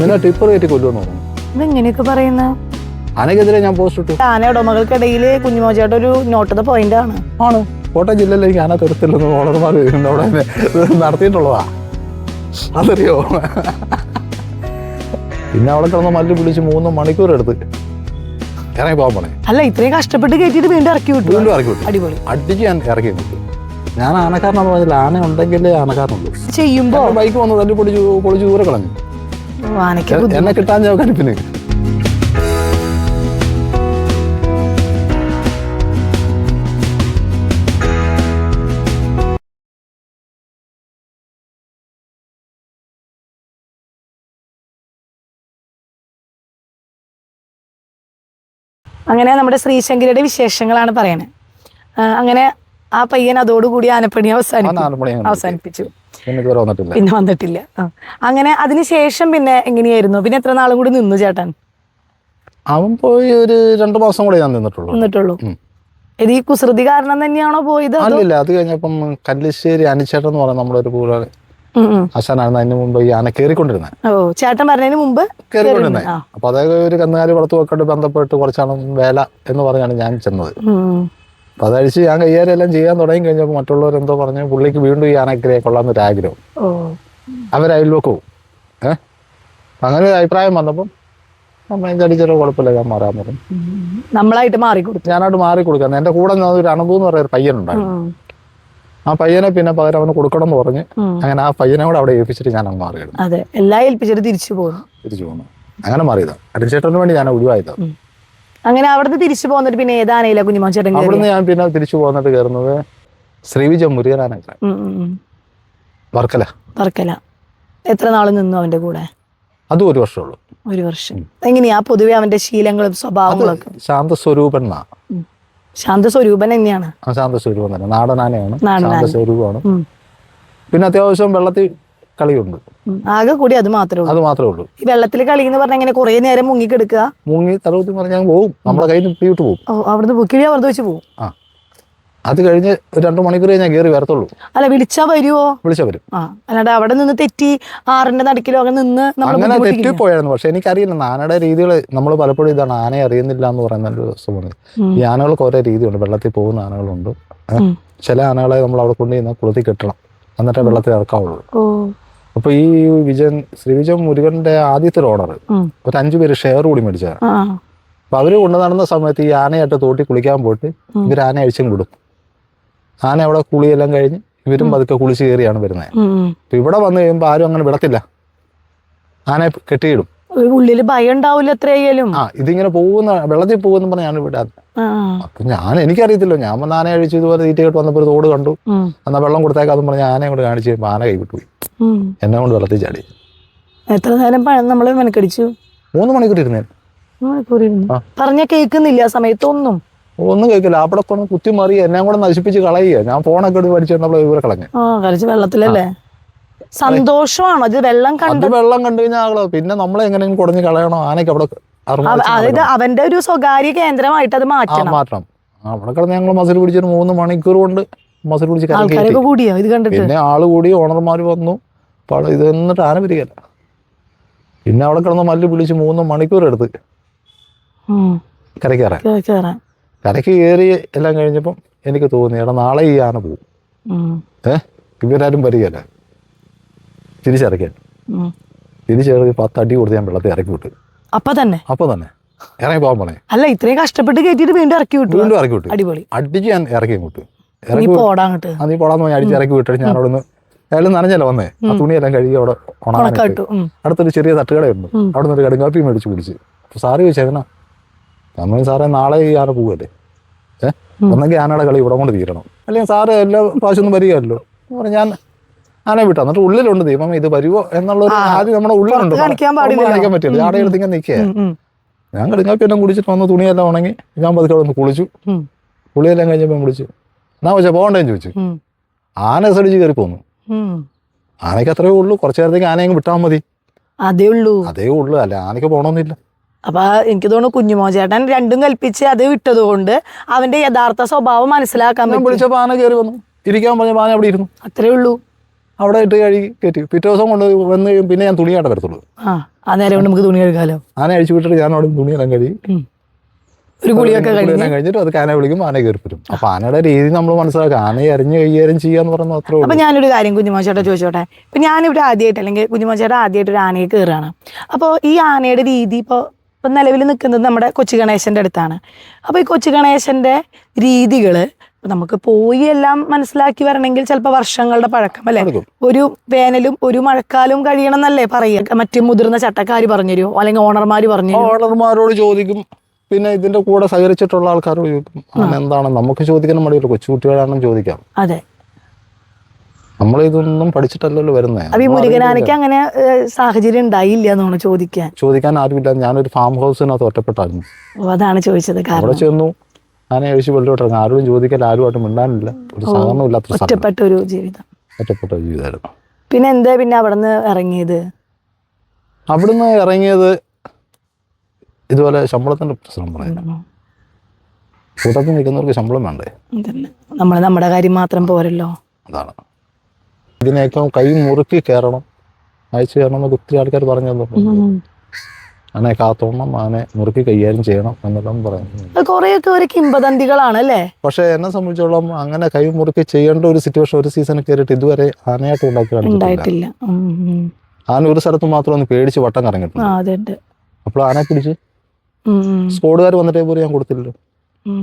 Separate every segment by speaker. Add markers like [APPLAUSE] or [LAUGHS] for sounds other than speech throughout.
Speaker 1: നിന്നെ ടിപ്പർ കയറ്റി കൊല്ലുമെന്ന് തോന്നുന്നു
Speaker 2: ഇതെങ്ങനെയൊക്കെ പറയുന്ന?
Speaker 1: ആനക്കെതിരെ ഞാൻ പോസ്റ്റ് ഇട്ടു.
Speaker 2: ആന ഉടമകൾക്കിടയിൽ കുഞ്ഞുമോചേട്ട ഒരു നോട്ട് ദ പോയിന്റ് ആണ്.
Speaker 1: ആണ്. കോട്ടയം ജില്ലയിൽ എനിക്ക് ആന ഓളർമാർ ഓണർമാർ അവിടെ നടത്തിയിട്ടുള്ളതാ. അതറിയോ? പിന്നെ അവിടെ കിടന്ന് മല്ലി പിടിച്ച് മൂന്ന് മണിക്കൂർ എടുത്ത് ഇറങ്ങി പോകാൻ പോണേ.
Speaker 2: അല്ല ഇത്രയും കഷ്ടപ്പെട്ട് കയറ്റിയിട്ട് വീണ്ടും ഇറക്കി വിട്ടു.
Speaker 1: വീണ്ടും ഇറക്കി വിട്ടു.
Speaker 2: അടിപൊളി.
Speaker 1: അടിച്ച് ഞാൻ ഇറക്കി വിട്ടു. ഞാൻ ആനക്കാരനാണെന്ന് പറഞ്ഞാൽ ആന ഉണ്ടെങ്കിലേ ആനക്കാരനുള്ളൂ.
Speaker 2: ചെയ്യുമ്പോൾ
Speaker 1: ബൈക്ക് വന്ന്. തല്ലി പൊളിച്ച് പൊളിച്ച് ദൂരെ കളഞ്ഞു. എന്നെ കിട്ടാൻ കടുപ്പിന്
Speaker 2: അങ്ങനെ നമ്മുടെ ശ്രീശങ്കരയുടെ വിശേഷങ്ങളാണ് പറയുന്നത് അങ്ങനെ ആ പയ്യൻ അതോടുകൂടി ആനപ്പണി അവസാനിപ്പിച്ചു. അവസാനിപ്പിച്ചു.
Speaker 1: പിന്നെ വന്നിട്ടില്ല.
Speaker 2: അങ്ങനെ അതിനുശേഷം പിന്നെ എങ്ങനെയായിരുന്നു? പിന്നെ എത്ര നാളും കൂടി നിന്നു ചേട്ടൻ?
Speaker 1: അവൻ പോയി ഒരു രണ്ടു മാസം കൂടെ ഞാൻ നിന്നിട്ടുള്ളൂ.
Speaker 2: നിന്നിട്ടുള്ളൂ. ഇത് ഈ കുസൃതി കാരണം തന്നെയാണോ പോയത്
Speaker 1: അല്ലല്ല അത് കഴിഞ്ഞപ്പം കല്ലിശ്ശേരി അനിച്ചേട്ടൻ എന്ന് പറയുന്ന നമ്മുടെ ഒരു കൂടെ. ആശാനായിരുന്നു അതിന് മുമ്പ് ഈ ആന കയറിക്കൊണ്ടിരുന്നത്
Speaker 2: ഓ ചേട്ടൻ പറഞ്ഞതിന് മുമ്പ്
Speaker 1: കയറിക്കൊണ്ടിരുന്നത്. അപ്പൊ അതായത് ഒരു കന്നുകാലി വളർത്തു വെക്കട്ട് ബന്ധപ്പെട്ട് കുറച്ചാണ് വേല എന്ന് പറഞ്ഞാണ് ഞാൻ ചെന്നത്. അപ്പൊ അതഴിച്ച് ഞാൻ കൈകാര്യം എല്ലാം ചെയ്യാൻ തുടങ്ങി കഴിഞ്ഞപ്പോൾ മറ്റുള്ളവർ എന്തോ പറഞ്ഞു പുള്ളിക്ക് വീണ്ടും ഈ ആനക്കിരെ കൊള്ളാമെന്നൊരു ആഗ്രഹം. അവരയൽവക്കവും ഏഹ് അങ്ങനെ ഒരു അഭിപ്രായം വന്നപ്പം അമ്മ ചടിച്ചൊരു കുഴപ്പമില്ല ഞാൻ മാറാൻ പറഞ്ഞു
Speaker 2: നമ്മളായിട്ട് മാറി കൊടുക്കും
Speaker 1: ഞാനായിട്ട് മാറി കൊടുക്കാൻ എന്റെ കൂടെ ഒരു അണുബു എന്ന് പറയുന്ന പയ്യനുണ്ടായിരുന്നു. ആ. പയ്യനെ പിന്നെ പകരം അവന് കൊടുക്കണം എന്ന് പറഞ്ഞ് അങ്ങനെ ആ പയ്യനെ കൂടെ അവിടെ ഏൽപ്പിച്ചിട്ട് ഞാൻ അങ്ങ് മാറിയിരുന്നു.
Speaker 2: അതെ. എല്ലാം ഏൽപ്പിച്ചിട്ട് തിരിച്ചു പോകുന്നു
Speaker 1: തിരിച്ചു പോകുന്നു അങ്ങനെ മാറിയതാണ് അടിച്ചേട്ടന് വേണ്ടി ഞാൻ ഒഴിവായതാ.
Speaker 2: ഉം. അങ്ങനെ അവിടുന്ന് തിരിച്ചു പോകുന്നിട്ട് പിന്നെ ഏതാനയില്ല കുഞ്ഞുമോൻ ചേട്ടൻ കയറി
Speaker 1: അവിടുന്ന് ഞാൻ പിന്നെ തിരിച്ചു പോന്നിട്ട് കയറുന്നത് ശ്രീവിജ മുരുകനാനൊക്കെ
Speaker 2: ഉം, ഉം, ഉം.
Speaker 1: വർക്കല.
Speaker 2: വർക്കല. എത്ര നാൾ നിന്നു അവന്റെ കൂടെ?
Speaker 1: അതും ഒരു വർഷമുള്ളൂ
Speaker 2: ഒരു വർഷം. എങ്ങനെയാ? പൊതുവെ അവന്റെ ശീലങ്ങളും സ്വഭാവങ്ങളും ഒക്കെ
Speaker 1: ശാന്തസ്വരൂപൻ എന്നാ
Speaker 2: ശാന്ത സ്വരൂപൻ തന്നെയാണ്.
Speaker 1: ആ ശാന്തസ്വരൂപൻ തന്നെ. നാടനാനയാണ്.
Speaker 2: നാടനാന.
Speaker 1: ശാന്തസ്വരൂപമാണ്.
Speaker 2: ഉം.
Speaker 1: പിന്നെ അത്യാവശ്യം വെള്ളത്തിൽ കളിയുണ്ട്.
Speaker 2: ആകെ കൂടി അത് മാത്രമേ ഉള്ളൂ.
Speaker 1: അത് മാത്രമേ ഉള്ളൂ.
Speaker 2: ഈ വെള്ളത്തിൽ കളി എന്ന് പറഞ്ഞാൽ ഇങ്ങനെ കുറെ നേരം മുങ്ങിക്കെടുക്കുക?
Speaker 1: മുങ്ങി തലകുത്തി പറഞ്ഞാൽ പോകും നമ്മുടെ കയ്യിൽ നിന്ന് പോകും
Speaker 2: ഓ അവിടുന്ന് പോ- കിഴി അവിടുന്ന് വെച്ച് പോകും
Speaker 1: ആ. അത് കഴിഞ്ഞ് ഒരു രണ്ട് മണിക്കൂർ ഞാൻ കയറി വരത്തുള്ളൂ.
Speaker 2: അല്ല വിളിച്ചാ വരുവോ?
Speaker 1: വിളിച്ചാ വരും.
Speaker 2: ആ അല്ലാണ്ട് അവിടെ നിന്ന് തെറ്റി ആറിന്റെ നടുക്കിലോ അങ്ങനെ നിന്ന്
Speaker 1: അങ്ങനെ തെറ്റി പോയായിരുന്നു. പക്ഷെ എനിക്കറിയില്ല ആനയുടെ രീതികൾ നമ്മൾ പലപ്പോഴും ഇതാണ് ആനയെ അറിയുന്നില്ല എന്ന് പറയുന്ന ഒരു
Speaker 2: ഉം.
Speaker 1: ഈ ആനകൾക്ക് ഓരോ രീതിയുണ്ട്. വെള്ളത്തിൽ പോകുന്ന ആനകളുണ്ട്. ചില ആനകളെ നമ്മൾ അവിടെ കൊണ്ടുചെന്നാൽ കുളത്തിൽ കെട്ടണം. എന്നിട്ടേ വെള്ളത്തിൽ ഇറക്കാവുള്ളൂ. അപ്പൊ ഈ വിജയൻ ശ്രീ വിജയൻ മുരുകന്റെ ആദ്യത്തെ ഓർഡർ ഒരു അഞ്ചു പേര് ഷെയർ കൂടി മേടിച്ചതാണ്
Speaker 2: ആ.
Speaker 1: അപ്പൊ അവർ കൊണ്ടു നടന്ന സമയത്ത് ഈ ആനയായിട്ട് തോട്ടി കുളിക്കാൻ പോയിട്ട് ഇവർ ആന അഴിച്ചും വിടും. ആന അവിടെ കുളിയെല്ലാം കഴിഞ്ഞ് ഇവരും പതുക്കെ കുളിച്ച് കയറിയാണ് വരുന്നത്. അപ്പൊ ഇവിടെ വന്നു കഴിയുമ്പോൾ ആരും അങ്ങനെ വിടത്തില്ല. ആനയെ കെട്ടിയിടും.
Speaker 2: ഉള്ളിൽ ഭയം ഉണ്ടാവില്ല എത്രയായാലും.
Speaker 1: ആ ഇതിങ്ങനെ പോകുന്ന വെള്ളത്തിൽ പോകുന്ന പറഞ്ഞാണ് ഞാൻ
Speaker 2: വിടാതെ
Speaker 1: അപ്പൊ ഞാൻ എനിക്കറിയത്തില്ല. ഞാൻ വന്ന ആന അഴിച്ചു ഇതുപോലെ തീറ്റയിട്ട് വന്നപ്പോൾ ഒരു തോട് കണ്ടു. എന്നാ വെള്ളം കൊടുത്തേക്കാന്ന് പറഞ്ഞ ആനയും കൂടെ കാണിച്ച് ആന കൈവിട്ടു
Speaker 2: ഉം.
Speaker 1: എന്നെ കൊണ്ട് വെള്ളത്തിൽ ചാടി.
Speaker 2: എത്ര നേരം പഴം നമ്മൾ മെനക്കടിച്ചു?
Speaker 1: മൂന്ന് മണിക്കൂർ ഇരുന്നേ.
Speaker 2: പറഞ്ഞ കേൾക്കുന്നില്ല സമയത്തൊന്നും
Speaker 1: ഒന്നും. കേൾക്കില്ല. അവിടെ കൊണ്ട് കുത്തി മറി എന്നെ കൂടെ നശിപ്പിച്ച് കളയുക. ഞാൻ ഫോണൊക്കെ എടുത്ത് പഠിച്ചു ഇവരെ കളഞ്ഞു.
Speaker 2: കളിച്ച് വെള്ളത്തിലല്ലേ? സന്തോഷമാണോ? അത് വെള്ളം കണ്ടു
Speaker 1: വെള്ളം കണ്ടു കഴിഞ്ഞാൽ പിന്നെ നമ്മളെ എങ്ങനെയും കുടഞ്ഞു കളയണോ? ആനയ്ക്ക് അവിടെ
Speaker 2: അതായത് അവന്റെ ഒരു സ്വകാര്യ കേന്ദ്രമായിട്ട് അത് മാറ്റണം.
Speaker 1: മാറ്റണം. അവിടെ കിടന്ന് ഞങ്ങൾ മസിൽ പിടിച്ചൊരു മൂന്ന് മണിക്കൂർ കൊണ്ട് മസിൽ പിടിച്ച്
Speaker 2: ആൾക്കാരൊക്കെ കൂടിയോ ഇത് കണ്ടിട്ട്?
Speaker 1: പിന്നെ ആൾ കൂടി ഓണർമാർ വന്നു. അപ്പോൾ ഇത് എന്നിട്ട് ആന പിരികല്ല പിന്നെ അവിടെ കിടന്ന് മല്ല് പിടിച്ച് മൂന്ന് മണിക്കൂർ എടുത്ത്. കരയ്ക്ക് കയറാൻ. കരയ്ക്ക് കയറി എല്ലാം കഴിഞ്ഞപ്പം എനിക്ക് തോന്നി എടാ നാളെ ഈ ആന
Speaker 2: പോവും.
Speaker 1: ഏഹ് ഇവരാരും വരികയല്ല. തിരിച്ചിറക്കാൻ. തിരിച്ചിറക്കി പത്ത് അടി കൊടുത്ത് ഞാൻ വെള്ളത്തിൽ ഇറക്കി വിട്ടു.
Speaker 2: അപ്പൊ തന്നെ?
Speaker 1: അപ്പൊ തന്നെ. ഇറങ്ങി പോകാൻ പോണേ.
Speaker 2: അല്ല ഇത്രയും കഷ്ടപ്പെട്ട് കയറ്റിട്ട് വീണ്ടും ഇറക്കി വിട്ടു.
Speaker 1: വീണ്ടും ഇറക്കി വിട്ടു.
Speaker 2: അടിപൊളി.
Speaker 1: അടിച്ച് ഞാൻ ഇറക്കി വിട്ടു. ഇറക്കി ആ നീ പോടാന്ന് പറഞ്ഞാൽ അടിച്ച് ഇറക്കി വിട്ടിട്ട് ഞാൻ അവിടെ നിന്ന് അയാൾ നനഞ്ഞല്ല വന്നേ. ആ തുണിയെല്ലാം കഴുകി അവിടെ ഉണങ്ങാനിട്ട്
Speaker 2: ഉണക്കാട്ടു ഉം.
Speaker 1: അടുത്തൊരു ചെറിയ തട്ടുകടയുണ്ട് അവിടെ നിന്ന് ഒരു കടുങ്കാപ്പി മേടിച്ച് കുടിച്ച്. അപ്പോൾ സാറ് ചോദിച്ചേക്കണ നമ്മൾ സാറേ നാളെ ഈ ആന പോവല്ലേ? ഏഹ് ഒന്നെങ്കിൽ ആനയുടെ കളി ഇവിടെ കൊണ്ട് തീരണം. അല്ലെങ്കിൽ സാറ് എല്ലാ പ്രാവശ്യം ഒന്നും വരികയല്ലോ. പറഞ്ഞു ഞാൻ ആനയെ വിട്ടു. എന്നിട്ട് ഉള്ളിലുണ്ട് ദൈവം ഇത് വരുവോ? എന്നുള്ളൊരു ആദ്യം നമ്മുടെ ഉള്ളിലുണ്ട്
Speaker 2: കാണിക്കാൻ
Speaker 1: പറ്റില്ല. ആടെ എടുത്ത് ഇങ്ങനെ നിൽക്കുക. ഞാൻ കടുങ്കാപ്പി എല്ലാം കുടിച്ചിട്ട് വന്ന് തുണിയെല്ലാം ഉണങ്ങി ഞാൻ പതുക്കെ ഒന്ന് കുളിച്ചു.
Speaker 2: പുളിയെല്ലാം
Speaker 1: കുളിയെല്ലാം കഴിഞ്ഞപ്പോൾ വിളിച്ചു എന്നാ വെച്ചാൽ പോകണ്ടേന്ന് ചോദിച്ചു. ആന സടിച്ച് കയറി പോന്നു. ആനയ്ക്ക് അത്രയേ ഉള്ളൂ. കുറച്ചു നേരത്തേക്ക് ആനയെ വിട്ടാൽ മതി.
Speaker 2: അതേ ഉള്ളൂ.
Speaker 1: അതേ ഉള്ളൂ. അല്ല ആനയ്ക്ക് പോകണമെന്നില്ല
Speaker 2: അപ്പൊ എനിക്ക് തോന്നുന്നു കുഞ്ഞുമോ ചേട്ടൻ രണ്ടും കൽപ്പിച്ച് അത് വിട്ടത് കൊണ്ട് അവന്റെ യഥാർത്ഥ സ്വഭാവം മനസ്സിലാക്കാൻ
Speaker 1: വിളിച്ചപ്പോൾ ആന കയറി വന്നു. ഇരിക്കാൻ പറഞ്ഞപ്പോൾ ആന അവിടെ ഇരുന്നു.
Speaker 2: അത്രേ ഉള്ളൂ.
Speaker 1: അവിടെ ഇട്ട് കഴുകി കയറ്റി. പിറ്റേ ദിവസം കൊണ്ട് വന്ന് കഴിയും. പിന്നെ ഞാൻ തുണിയായിട്ട് വരത്തുള്ളൂ
Speaker 2: ആ നേരം കൊണ്ട് നമുക്ക് തുണി കഴുകാലോ?
Speaker 1: ആന അഴിച്ചു വിട്ടിട്ട് ഞാൻ അവിടെ തുണിയെല്ലാം കഴുകി.
Speaker 2: ഒരു ഗുളിയൊക്കെ കഴിഞ്ഞ്
Speaker 1: കഴിഞ്ഞിട്ട് അത് ആന വിളിക്കും ആന കയറിപ്പറ്റും അപ്പൊ ആനയുടെ രീതി നമ്മൾ മനസ്സിലാക്കുക. ആനയെ അരിഞ്ഞ് കൈകാര്യം ചെയ്യാന്ന് പറഞ്ഞ അത്രേ
Speaker 2: അപ്പൊ ഞാനൊരു കാര്യം കുഞ്ഞുമോച്ചേട്ടാ ചോദിച്ചോട്ടെ? ഇപ്പൊ ഞാനിവിടെ ആദ്യമായിട്ട് അല്ലെങ്കിൽ കുഞ്ഞുമോച്ചേട്ടാ ആദ്യമായിട്ട് ഒരു ആനയെ കയറുകയാണ്. അപ്പോൾ ഈ ആനയുടെ രീതി ഇപ്പോൾ ഇപ്പം നിലവിൽ നിൽക്കുന്നത് നമ്മുടെ കൊച്ചു ഗണേശന്റെ അടുത്താണ്. അപ്പൊ ഈ കൊച്ചു ഗണേശന്റെ രീതികൾ നമുക്ക് പോയി എല്ലാം മനസ്സിലാക്കി വരണമെങ്കിൽ ചിലപ്പോൾ വർഷങ്ങളുടെ പഴക്കം അല്ലേ? ഒരു വേനലും ഒരു മഴക്കാലവും കഴിയണം എന്നല്ലേ പറയുക. മറ്റു മുതിർന്ന ചട്ടക്കാർ പറഞ്ഞു തരുമോ? അല്ലെങ്കിൽ ഓണർമാർ പറഞ്ഞു
Speaker 1: ഓണർമാരോട് ചോദിക്കും. പിന്നെ ഇതിന്റെ കൂടെ സഹകരിച്ചിട്ടുള്ള ആൾക്കാരോട് ചോദിക്കും എന്താണ് നമുക്ക് ചോദിക്കാനും മടിയില്ല. കൊച്ചുകുട്ടികളാണെന്ന് ചോദിക്കാം.
Speaker 2: അതെ.
Speaker 1: നമ്മൾ ഇതൊന്നും പഠിച്ചിട്ടല്ലല്ലോ വരുന്നത്
Speaker 2: അപ്പൊ ഈ മുരുകനാനയ്ക്ക് അങ്ങനെ സാഹചര്യം ഉണ്ടായില്ല എന്നാണ് ചോദിക്കാൻ.
Speaker 1: ചോദിക്കാൻ ആരുമില്ല. ഞാനൊരു ഫാം ഹൗസിനകത്ത് ഒറ്റപ്പെട്ടായിരുന്നു.
Speaker 2: അതാണ് ചോദിച്ചത്
Speaker 1: അവിടെ ചെന്നു. ഞാൻ അഴിച്ച് വെള്ളോട്ട് ഇറങ്ങി. ആരോടും ചോദിക്കാൻ ആരുമായിട്ട് മിണ്ടാനില്ല. ഒരു സഹകരണം ഇല്ലാത്ത
Speaker 2: ഒറ്റപ്പെട്ട ഒരു ജീവിതം.
Speaker 1: ഒറ്റപ്പെട്ട ജീവിതമായിരുന്നു.
Speaker 2: പിന്നെ എന്താ പിന്നെ അവിടെ നിന്ന് ഇറങ്ങിയത്?
Speaker 1: അവിടുന്ന് ഇറങ്ങിയത് ഇതുപോലെ ശമ്പളത്തിന്റെ പ്രശ്നം പറയാം. കൂട്ടത്തിൽ നിൽക്കുന്നവർക്ക് ശമ്പളം വേണ്ടേ?
Speaker 2: നമ്മൾ നമ്മുടെ കാര്യം മാത്രം പോരല്ലോ.
Speaker 1: അതാണ്. ഇതിനേക്കാൾ കൈ മുറുക്കി കയറണം. അയച്ചു കയറണം എന്നൊക്കെ ഒത്തിരി ആൾക്കാർ പറഞ്ഞു തന്നിട്ടുണ്ട് ആനെ കാത്തോണം ആനെ മുറുക്കി കൈകാര്യം ചെയ്യണം എന്നെല്ലാം പറയുന്നു.
Speaker 2: കുറെയൊക്കെ ഒരു കിംബദന്തികളാണ് അല്ലേ
Speaker 1: പക്ഷെ എന്നെ സംബന്ധിച്ചോളം അങ്ങനെ കൈ മുറുക്കി ചെയ്യേണ്ട ഒരു സിറ്റുവേഷൻ ഒരു സീസണിൽ കയറിയിട്ട് ഇതുവരെ ആനയായിട്ട്
Speaker 2: ഉണ്ടാക്കിയിട്ടില്ല.
Speaker 1: ആന ഒരു സ്ഥലത്ത് മാത്രം ഒന്ന് പേടിച്ച് വട്ടം
Speaker 2: കറങ്ങിട്ടുണ്ട്
Speaker 1: കറങ്ങിയിട്ടുണ്ട് അപ്പോൾ ആനെ പിടിച്ച്? സ്കോഡുകാർ വന്നിട്ടേ പോലും ഞാൻ കൊടുത്തില്ലല്ലോ.